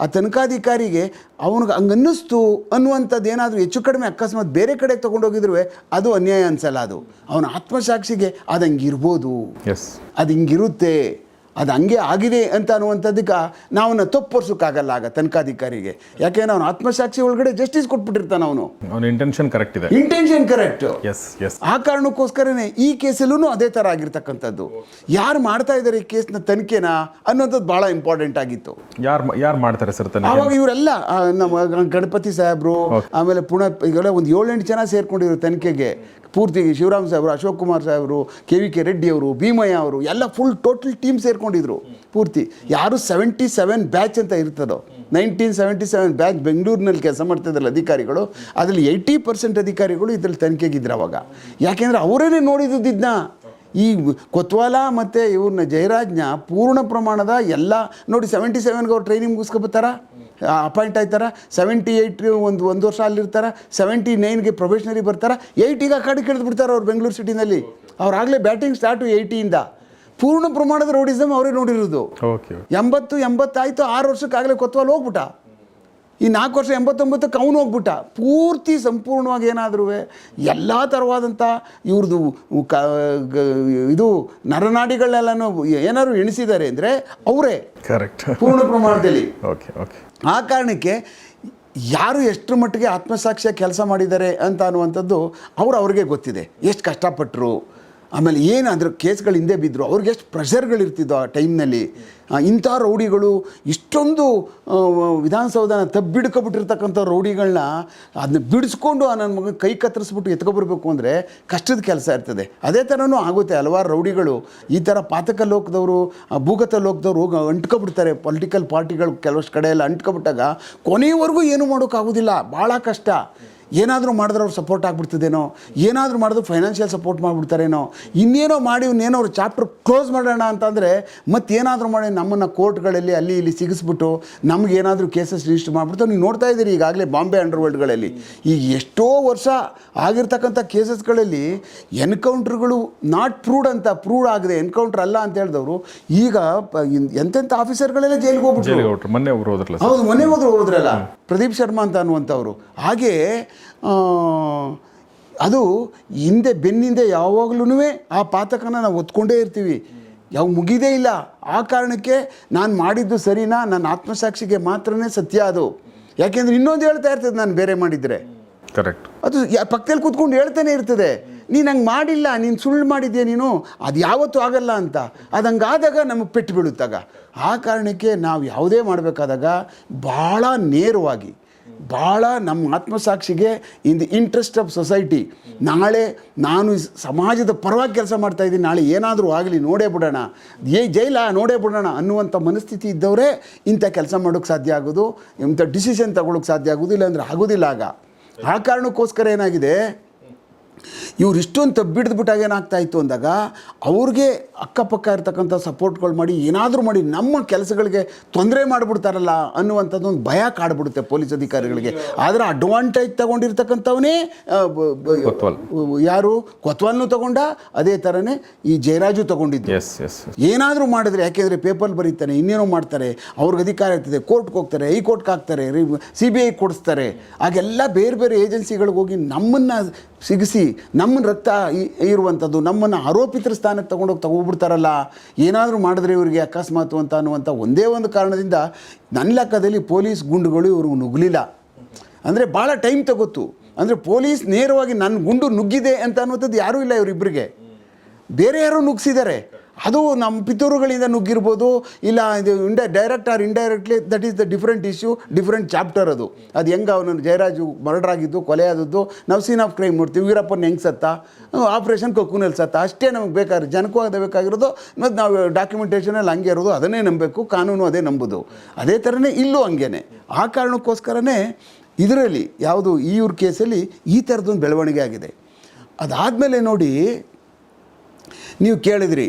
ಆ ತನಿಖಾಧಿಕಾರಿಗೆ ಅವನಿಗೆ ಹಂಗೆ ಅನ್ನಿಸ್ತು ಅನ್ನುವಂಥದ್ದು ಏನಾದರೂ ಹೆಚ್ಚು ಕಡಿಮೆ ಅಕಸ್ಮಾತ್ ಬೇರೆ ಕಡೆಗೆ ತೊಗೊಂಡೋಗಿದ್ರು ಅದು ಅನ್ಯಾಯ ಅನ್ಸಲ್ಲ ಅದು. ಅವನ ಆತ್ಮಸಾಕ್ಷಿಗೆ ಅದು ಹಂಗಿರ್ಬೋದು ಎಸ್ ಅದು ಹಿಂಗಿರುತ್ತೆ. ಅದು ಹಂಗೆ ಆಗಿದೆ ಅಂತ ಅನ್ನುವಂಥದ್ದಕ್ಕೆ ನಾವನ್ನ ತಪ್ಪೋರ್ಸೋಕ್ಕಾಗಲ್ಲ ಆಗ ತನಿಖಾಧಿಕಾರಿಗೆ. ಯಾಕೆಂದ್ರೆ ಅವನು ಆತ್ಮಸಾಕ್ಷಿ ಒಳಗಡೆ ಜಸ್ಟಿಸ್ ಕೊಟ್ಬಿಟ್ಟಿರ್ತಾನ ಅವನು. ಅವನ ಇಂಟೆನ್ಷನ್ ಕರೆಕ್ಟ್ ಇದೆ. ಇಂಟೆನ್ಷನ್ ಕರೆಕ್ಟ್ ಎಸ್ ಎಸ್ ಆ ಕಾರಣಕ್ಕೋಸ್ಕರನೇ ಈ ಕೇಸಲ್ಲೂ ಅದೇ ಥರ ಆಗಿರ್ತಕ್ಕಂಥದ್ದು. ಯಾರು ಮಾಡ್ತಾ ಇದ್ದಾರೆ ಈ ಕೇಸ್ನ ತನಿಖೆನ ಅನ್ನೋಂಥದ್ದು ಭಾಳ ಇಂಪಾರ್ಟೆಂಟ್ ಆಗಿತ್ತು. ಯಾರು ಯಾರು ಮಾಡ್ತಾರೆ ಸರ್ ಅವಾಗ ಆವಾಗ ಇವರೆಲ್ಲ ನಮ್ಮ ಗಣಪತಿ ಸಾಹೇಬ್ರು ಆಮೇಲೆ ಪುಣೆ ಈಗೆಲ್ಲ ಒಂದು ಏಳೆಂಟು ಜನ ಸೇರ್ಕೊಂಡಿರೋ ತನಿಖೆಗೆ. ಪೂರ್ತಿ ಶಿವರಾಮ್ ಸಾಹೇಬರು, ಅಶೋಕ್ ಕುಮಾರ್ ಸಾಹೇಬರು, ಕೆ ವಿ ಕೆ ರೆಡ್ಡಿ ಅವರು, ಭೀಮಯ್ಯ ಅವರು, ಎಲ್ಲ ಫುಲ್ ಟೋಟಲ್ ಟೀಮ್ ಸೇರ್ಕೊಂಡಿದ್ರು, ಪೂರ್ತಿ. ಯಾರು ಸೆವೆಂಟಿ ಸೆವೆನ್ ಬ್ಯಾಚ್ ಅಂತ ಇರ್ತದೋ ನೈನ್ಟೀನ್ ಸೆವೆಂಟಿ ಸೆವೆನ್ ಬ್ಯಾಚ್ ಬೆಂಗಳೂರಿನಲ್ಲಿ ಕೆಲಸ ಮಾಡ್ತಿದ್ರಲ್ಲ ಅಧಿಕಾರಿಗಳು, ಅದರಲ್ಲಿ ಏಯ್ಟಿ ಪರ್ಸೆಂಟ್ ಅಧಿಕಾರಿಗಳು ಇದ್ರಲ್ಲಿ ತನಿಖೆಗಿದ್ರು ಅವಾಗ. ಯಾಕೆಂದರೆ ಅವರೇನೆ ನೋಡಿದ್ದನ್ನ ಈ ಕೊತ್ವಾಲ ಮತ್ತು ಇವ್ರನ್ನ ಜಯರಾಜ್ನ ಪೂರ್ಣ ಪ್ರಮಾಣದ ಎಲ್ಲ, ನೋಡಿ ಸೆವೆಂಟಿ ಸೆವೆನ್ಗೆ ಅವ್ರು ಟ್ರೈನಿಂಗ್ ಮುಗಿಸ್ಕೊಬತ್ತಾರ? ಅಪಾಯಿಂಟ್ ಆಯ್ತಾರೆ. ಸೆವೆಂಟಿ ಏಯ್ಟ್ ಒಂದು ಒಂದು ವರ್ಷ ಅಲ್ಲಿರ್ತಾರೆ. ಸೆವೆಂಟಿ ನೈನ್ಗೆ ಪ್ರೊಫೆಷನರಿ ಬರ್ತಾರ. ಏಯ್ಟಿಗೆ ಆ ಕಡೆ ಕೆಳೆದು ಬಿಡ್ತಾರೆ ಅವ್ರು ಬೆಂಗಳೂರು ಸಿಟಿನಲ್ಲಿ ಅವ್ರಾಗಲೇ ಬ್ಯಾಟಿಂಗ್ ಸ್ಟಾರ್ಟು ಏಯ್ಟಿಯಿಂದ ಪೂರ್ಣ ಪ್ರಮಾಣದ ರೋಡಿಸಮ್ ಅವರೇ ನೋಡಿರೋದು. ಓಕೆ ಎಂಬತ್ತು ಎಂಬತ್ತಾಯಿತು ಆರು ವರ್ಷಕ್ಕಾಗಲೇ ಕೊತ್ವಾಲ್ ಹೋಗ್ಬಿಟ್ಟ. ಈ ನಾಲ್ಕು ವರ್ಷ ಎಂಬತ್ತೊಂಬತ್ತಕ್ಕೆ ಅವನು ಹೋಗ್ಬಿಟ್ಟ. ಪೂರ್ತಿ ಸಂಪೂರ್ಣವಾಗಿ ಏನಾದರೂ ಎಲ್ಲ ಥರವಾದಂಥ ಇವ್ರದ್ದು ಕ ಇದು ನರನಾಡಿಗಳನ್ನೆಲ್ಲನೂ ಏನಾದ್ರು ಎಣಿಸಿದ್ದಾರೆ ಅಂದರೆ ಅವರೇ. ಕರೆಕ್ಟ್ ಪೂರ್ಣ ಪ್ರಮಾಣದಲ್ಲಿ. ಓಕೆ ಓಕೆ ಆ ಕಾರಣಕ್ಕೆ ಯಾರು ಎಷ್ಟರ ಮಟ್ಟಿಗೆ ಆತ್ಮಸಾಕ್ಷಿಯಾಗಿ ಕೆಲಸ ಮಾಡಿದ್ದಾರೆ ಅಂತ ಅನ್ನುವಂಥದ್ದು ಅವ್ರು ಅವ್ರಿಗೆ ಗೊತ್ತಿದೆ. ಎಷ್ಟು ಕಷ್ಟಪಟ್ಟರು ಆಮೇಲೆ ಏನು ಅದ್ರ ಕೇಸ್ಗಳು ಹಿಂದೆ ಬಿದ್ದರು ಅವ್ರಿಗೆ ಎಷ್ಟು ಪ್ರೆಷರ್ಗಳಿರ್ತಿದ್ದೋ ಆ ಟೈಮ್ನಲ್ಲಿ ಇಂಥ ರೌಡಿಗಳು ಇಷ್ಟೊಂದು ವಿಧಾನಸೌಧನ ತಬ್ಬಿಡ್ಕೊಬಿಟ್ಟಿರ್ತಕ್ಕಂಥ ರೌಡಿಗಳನ್ನ ಅದನ್ನ ಬಿಡಿಸ್ಕೊಂಡು ಆ ನನ್ನ ಮಗನ ಕೈ ಕತ್ತರಿಸ್ಬಿಟ್ಟು ಎತ್ಕೊಬರ್ಬೇಕು ಅಂದರೆ ಕಷ್ಟದ ಕೆಲಸ ಇರ್ತದೆ. ಅದೇ ಥರನೂ ಆಗುತ್ತೆ. ಹಲವಾರು ರೌಡಿಗಳು ಈ ಥರ ಪಾತಕ ಲೋಕದವರು ಭೂಗತ ಲೋಕದವರು ಹೋಗಿ ಅಂಟ್ಕೊಬಿಡ್ತಾರೆ. ಪೊಲಿಟಿಕಲ್ ಪಾರ್ಟಿಗಳು ಕೆಲವಷ್ಟು ಕಡೆ ಎಲ್ಲ ಅಂಟ್ಕೊಬಿಟ್ಟಾಗ ಕೊನೆಯವರೆಗೂ ಏನು ಮಾಡೋಕ್ಕಾಗೋದಿಲ್ಲ. ಭಾಳ ಕಷ್ಟ. ಏನಾದರೂ ಮಾಡಿದ್ರೆ ಅವ್ರು ಸಪೋರ್ಟ್ ಆಗ್ಬಿಡ್ತದೇನೋ? ಏನಾದರೂ ಮಾಡಿದ್ರು ಫೈನಾನ್ಷಿಯಲ್ ಸಪೋರ್ಟ್ ಮಾಡಿಬಿಡ್ತಾರೇನೋ? ಇನ್ನೇನೋ ಮಾಡಿ ಇನ್ನೇನೋ ಅವ್ರು ಚಾಪ್ಟರ್ ಕ್ಲೋಸ್ ಮಾಡೋಣ ಅಂತಂದರೆ ಮತ್ತೇನಾದರೂ ಮಾಡಿ ನಮ್ಮನ್ನು ಕೋರ್ಟ್ಗಳಲ್ಲಿ ಅಲ್ಲಿ ಇಲ್ಲಿ ಸಿಗಿಸ್ಬಿಟ್ಟು ನಮ್ಗೆ ಏನಾದರೂ ಕೇಸಸ್ ರಿಜಿಸ್ಟರ್ ಮಾಡಿಬಿಡ್ತಾರೆ ನೀವು ನೋಡ್ತಾ ಇದ್ದೀರಿ ಈಗಾಗಲೇ ಬಾಂಬೆ ಅಂಡರ್ವರ್ಲ್ಡ್ಗಳಲ್ಲಿ ಈಗ ಎಷ್ಟೋ ವರ್ಷ ಆಗಿರ್ತಕ್ಕಂಥ ಕೇಸಸ್ಗಳಲ್ಲಿ ಎನ್ಕೌಂಟ್ರ್ಗಳು ನಾಟ್ ಪ್ರೂವ್ಡ್ ಅಂತ ಪ್ರೂವ್ಡ್ ಆಗಿದೆ. ಎನ್ಕೌಂಟ್ರ್ ಅಲ್ಲ ಅಂತ ಹೇಳಿದವರು. ಈಗ ಎಂತೆಂಥ ಆಫೀಸರ್ಗಳೆಲ್ಲ ಜೈಲಿಗೆ ಹೋಗ್ಬಿಟ್ಟು ಮೊನ್ನೆ ಹೌದು ಮನೆ ಹೋದ್ರು ಹೋದ್ರಲ್ಲ. ಪ್ರದೀಪ್ ಶರ್ಮಾ ಅಂತ ಅನ್ನುವಂಥವ್ರು. ಹಾಗೆ ಅದು ಹಿಂದೆ ಬೆನ್ನಿಂದೆ ಯಾವಾಗ್ಲೂ ಆ ಪಾತಕನ ನಾವು ಒತ್ಕೊಂಡೇ ಇರ್ತೀವಿ. ಯಾವ ಮುಗಿದೇ ಇಲ್ಲ. ಆ ಕಾರಣಕ್ಕೆ ನಾನು ಮಾಡಿದ್ದು ಸರಿನಾ? ನನ್ನ ಆತ್ಮಸಾಕ್ಷಿಗೆ ಮಾತ್ರನೇ ಸತ್ಯ ಅದು. ಯಾಕೆಂದ್ರೆ ಇನ್ನೊಂದು ಹೇಳ್ತಾ ಇರ್ತದೆ ನಾನು ಬೇರೆ ಮಾಡಿದರೆ. ಕರೆಕ್ಟ್. ಅದು ಯಾ ಪಕ್ಕದಲ್ಲಿ ಕೂತ್ಕೊಂಡು ಹೇಳ್ತಾನೆ ಇರ್ತದೆ. ನೀನು ಹಂಗೆ ಮಾಡಿಲ್ಲ ನೀನು ಸುಳ್ಳು ಮಾಡಿದ್ಯಾ ನೀನು? ಅದು ಯಾವತ್ತೂ ಆಗಲ್ಲ ಅಂತ. ಅದು ಹಂಗಾದಾಗ ನಮಗೆ ಪೆಟ್ಟು ಬೀಳುತ್ತಾಗ. ಆ ಕಾರಣಕ್ಕೆ ನಾವು ಯಾವುದೇ ಮಾಡಬೇಕಾದಾಗ ಭಾಳ ನೇರವಾಗಿ ಭಾಳ ನಮ್ಮ ಆತ್ಮಸಾಕ್ಷಿಗೆ in the interest of society ನಾಳೆ ನಾನು ಸಮಾಜದ ಪರವಾಗಿ ಕೆಲಸ ಮಾಡ್ತಾ ಇದ್ದೀನಿ. ನಾಳೆ ಏನಾದರೂ ಆಗಲಿ, ನೋಡೇ ಬಿಡೋಣ. ಏ, ಜೈಲ, ನೋಡೇ ಬಿಡೋಣ ಅನ್ನುವಂಥ ಮನಸ್ಥಿತಿ ಇದ್ದವರೇ ಇಂಥ ಕೆಲಸ ಮಾಡೋಕ್ಕೆ ಸಾಧ್ಯ ಆಗೋದು, ಇಂಥ ಡಿಸಿಷನ್ ತಗೊಳ್ಳೋಕೆ ಸಾಧ್ಯ ಆಗೋದು, ಇಲ್ಲಾಂದರೆ ಆಗೋದಿಲ್ಲ ಆಗ. ಆ ಕಾರಣಕ್ಕೋಸ್ಕರ ಏನಾಗಿದೆ? ಇವ್ರು ಇಷ್ಟೊಂದು ತಬ್ಬಿಡ್ದ್ಬಿಟ್ಟಾಗ ಏನಾಗ್ತಾ ಇತ್ತು ಅಂದಾಗ ಅವ್ರಿಗೆ ಅಕ್ಕಪಕ್ಕ ಇರ್ತಕ್ಕಂಥ ಸಪೋರ್ಟ್ಗಳು ಮಾಡಿ ಏನಾದರೂ ಮಾಡಿ ನಮ್ಮ ಕೆಲಸಗಳಿಗೆ ತೊಂದರೆ ಮಾಡಿಬಿಡ್ತಾರಲ್ಲ ಅನ್ನುವಂಥದ್ದು ಒಂದು ಭಯ ಕಾಡ್ಬಿಡುತ್ತೆ ಪೊಲೀಸ್ ಅಧಿಕಾರಿಗಳಿಗೆ. ಆದರೆ ಅಡ್ವಾಂಟೇಜ್ ತಗೊಂಡಿರ್ತಕ್ಕಂಥವನೇ ಯಾರು? ಕೊತ್ವಾಲ್ನು ತಗೊಂಡ ಅದೇ ಥರನೇ ಈ ಜಯರಾಜು ತಗೊಂಡಿದ್ದು. ಎಸ್ ಎಸ್ ಏನಾದರೂ ಮಾಡಿದ್ರೆ ಯಾಕೆಂದರೆ ಪೇಪರ್ ಬರೀತಾನೆ ಇನ್ನೇನೋ ಮಾಡ್ತಾರೆ ಅವ್ರಿಗೆ ಅಧಿಕಾರ ಇರ್ತದೆ ಕೋರ್ಟ್ಗೆ ಹೋಗ್ತಾರೆ ಹೈ ಕೋರ್ಟ್ಗೆ ಹಾಕ್ತಾರೆ ಸಿ ಬಿ ಐ ಕೊಡಿಸ್ತಾರೆ. ಆಗೆಲ್ಲ ಬೇರೆ ಬೇರೆ ಏಜೆನ್ಸಿಗಳಿಗೆ ಹೋಗಿ ನಮ್ಮನ್ನು ಸಿಗಿಸಿ ನಮ್ಮನ್ನ ರಕ್ತ ಇರುವಂಥದ್ದು, ನಮ್ಮನ್ನು ಆರೋಪಿತರ ಸ್ಥಾನಕ್ಕೆ ತೊಗೊಂಡೋಗಿ ತಗೊಬಿಡ್ತಾರಲ್ಲ ಏನಾದರೂ ಮಾಡಿದ್ರೆ ಇವರಿಗೆ ಅಕಸ್ಮಾತು ಅಂತ ಅನ್ನುವಂಥ ಒಂದೇ ಒಂದು ಕಾರಣದಿಂದ ನನ್ನ ಲೆಕ್ಕದಲ್ಲಿ ಪೊಲೀಸ್ ಗುಂಡುಗಳು ಇವರು ನುಗ್ಗಲಿಲ್ಲ ಅಂದರೆ ಭಾಳ ಟೈಮ್ ತಗೊತು ಅಂದರೆ ಪೊಲೀಸ್ ನೇರವಾಗಿ ನನ್ನ ಗುಂಡು ನುಗ್ಗಿದೆ ಅಂತ ಅನ್ನುವಂಥದ್ದು ಯಾರೂ ಇಲ್ಲ ಇವರಿಬ್ಬರಿಗೆ ಬೇರೆ ಯಾರೋ ನುಗ್ಸಿದ್ದಾರೆ. ಅದು ನಮ್ಮ ಪಿತೂರುಗಳಿಂದ ನುಗ್ಗಿರ್ಬೋದು, ಇಲ್ಲ ಇದು ಇಂಡ direct or indirectly that is the different issue different chapter ಅದು. ಅದು ಹೆಂಗೆ ಅವನು ಜಯರಾಜು ಮರ್ಡರ್ ಆಗಿದ್ದು ಕೊಲೆ ಆದದ್ದು ನಾವು ಸೀನ್ ಆಫ್ ಕ್ರೈಮ್ ನೋಡ್ತೀವಿ, ವೀರಪ್ಪನ ಹೆಂಗೆ ಸತ್ತ? ಆಪ್ರೇಷನ್ ಕೊಕ್ಕುನಲ್ಲಿ ಸತ್ತ. ಅಷ್ಟೇ ನಮಗೆ ಬೇಕಾದ್ರೆ, ಜನಕ್ಕೂ ಅದೇ ಬೇಕಾಗಿರೋದು, ಮತ್ತು ನಾವು ಡಾಕ್ಯುಮೆಂಟೇಷನಲ್ಲಿ ಹಂಗೆ ಇರೋದು, ಅದನ್ನೇ ನಂಬಬೇಕು, ಕಾನೂನು ಅದೇ ನಂಬೋದು. ಅದೇ ಥರನೇ ಇಲ್ಲೂ ಹಂಗೇನೆ. ಆ ಕಾರಣಕ್ಕೋಸ್ಕರನೇ ಇದರಲ್ಲಿ ಯಾವುದು ಈ ಇವ್ರ ಕೇಸಲ್ಲಿ ಈ ಥರದೊಂದು ಬೆಳವಣಿಗೆ ಆಗಿದೆ. ಅದಾದಮೇಲೆ ನೋಡಿ, ನೀವು ಕೇಳಿದ್ರಿ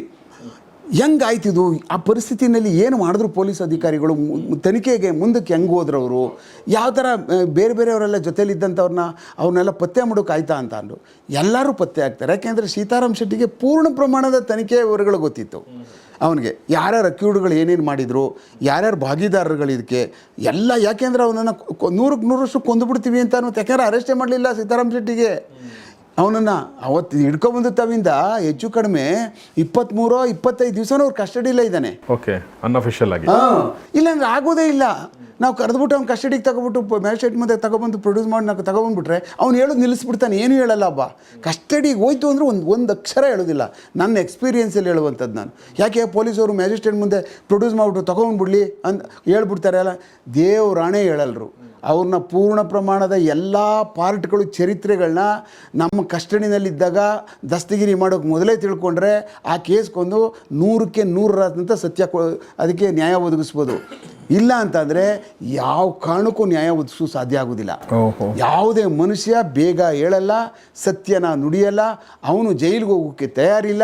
ಹೆಂಗಾಯ್ತಿದು ಆ ಪರಿಸ್ಥಿತಿನಲ್ಲಿ ಏನು ಮಾಡಿದ್ರು ಪೊಲೀಸ್ ಅಧಿಕಾರಿಗಳು? ತನಿಖೆಗೆ ಮುಂದಕ್ಕೆ ಹೆಂಗೆ ಹೋದ್ರು ಅವರು ಯಾವ ಥರ ಬೇರೆ ಬೇರೆಯವರೆಲ್ಲ ಜೊತೇಲಿದ್ದಂಥವ್ರನ್ನ ಅವ್ರನ್ನೆಲ್ಲ ಪತ್ತೆ ಮಾಡೋಕೆ ಆಯ್ತಾ ಅಂತ ಅಂದರು. ಎಲ್ಲರೂ ಪತ್ತೆ ಆಗ್ತಾರೆ. ಯಾಕೆಂದರೆ ಸೀತಾರಾಮ್ ಶೆಟ್ಟಿಗೆ ಪೂರ್ಣ ಪ್ರಮಾಣದ ತನಿಖೆ ವಿವರಗಳು ಗೊತ್ತಿತ್ತು. ಅವನಿಗೆ ಯಾರ್ಯಾರು ಅಕ್ಯೂಡ್ಗಳು ಏನೇನು ಮಾಡಿದರು, ಯಾರ್ಯಾರು ಭಾಗಿದಾರರುಗಳು ಇದಕ್ಕೆ, ಎಲ್ಲ ಯಾಕೆಂದ್ರೆ ಅವನನ್ನು ನೂರಕ್ಕೆ ನೂರಷ್ಟು ಕೊಂದುಬಿಡ್ತೀವಿ ಅಂತ ಅನ್ನೋದು ಯಾಕೆಂದ್ರೆ ಅರೆಸ್ಟೇ ಮಾಡಲಿಲ್ಲ ಸೀತಾರಾಮ್ ಶೆಟ್ಟಿಗೆ. ಅವನನ್ನು ಅವತ್ತು ಬಂದ ತವಿಂದ ಹೆಚ್ಚು ಕಡಿಮೆ ಇಪ್ಪತ್ತ್ಮೂರೋ ಇಪ್ಪತ್ತೈದು ದಿವಸನೂ ಅವ್ರು ಕಸ್ಟಡಿಲೇ ಇದ್ದಾನೆ. ಓಕೆ ಅನ್ಅಫಿಷಿಯಲ್ ಆಗಿ. ಹಾಂ ಇಲ್ಲಾಂದ್ರೆ ಆಗೋದೇ ಇಲ್ಲ. ನಾವು ಕರೆದ್ಬಿಟ್ಟು ಅವ್ನು ಕಸ್ಟಡಿಗೆ ತಗೊಬಿಟ್ಟು ಮ್ಯಾಜಿಸ್ಟ್ರೇಟ್ ಮುಂದೆ ತಗೊಬಂದು ಪ್ರೊಡ್ಯೂಸ್ ಮಾಡಿ ನಾವು ತಗೊಬಂದ್ಬಿಟ್ರೆ ಅವ್ನು ಹೇಳೋದು ನಿಲ್ಲಿಸ್ಬಿಡ್ತಾನೆ ಏನು ಹೇಳಲ್ಲ ಹಬ್ಬ ಕಸ್ಟಡಿಗೆ ಹೋಯ್ತು ಅಂದರೆ ಒಂದು ಒಂದು ಅಕ್ಷರ ಹೇಳೋದಿಲ್ಲ. ನನ್ನ ಎಕ್ಸ್ಪೀರಿಯೆನ್ಸಲ್ಲಿ ಹೇಳುವಂಥದ್ದು ನಾನು. ಯಾಕೆ ಪೊಲೀಸವರು ಮ್ಯಾಜಿಸ್ಟ್ರೇಟ್ ಮುಂದೆ ಪ್ರೊಡ್ಯೂಸ್ ಮಾಡಿಬಿಟ್ಟು ತಗೊಂಡ್ಬಿಡ್ಲಿ ಅಂತ ಹೇಳ್ಬಿಡ್ತಾರೆ ಅಲ್ಲ. ದೇವ್ರಾಣೆ ಹೇಳಲ್ರು. ಅವ್ರನ್ನ ಪೂರ್ಣ ಪ್ರಮಾಣದ ಎಲ್ಲ ಪಾರ್ಟ್ಗಳು ಚರಿತ್ರೆಗಳನ್ನ ನಮ್ಮ ಕಸ್ಟಡಿನಲ್ಲಿದ್ದಾಗ ದಸ್ತಗಿರಿ ಮಾಡೋಕೆ ಮೊದಲೇ ತಿಳ್ಕೊಂಡ್ರೆ ಆ ಕೇಸ್ಗೊಂದು ನೂರಕ್ಕೆ ನೂರರಾದಂಥ ಸತ್ಯ ಕೊ ಅದಕ್ಕೆ ನ್ಯಾಯ ಒದಗಿಸ್ಬೋದು. ಇಲ್ಲ ಅಂತಂದರೆ ಯಾವ ಕಾರಣಕ್ಕೂ ನ್ಯಾಯ ಒದಗಿಸು ಸಾಧ್ಯ ಆಗೋದಿಲ್ಲ. ಯಾವುದೇ ಮನುಷ್ಯ ಬೇಗ ಹೇಳಲ್ಲ ಸತ್ಯನ ನುಡಿಯಲ್ಲ ಅವನು ಜೈಲಿಗೆ ಹೋಗೋಕ್ಕೆ ತಯಾರಿಲ್ಲ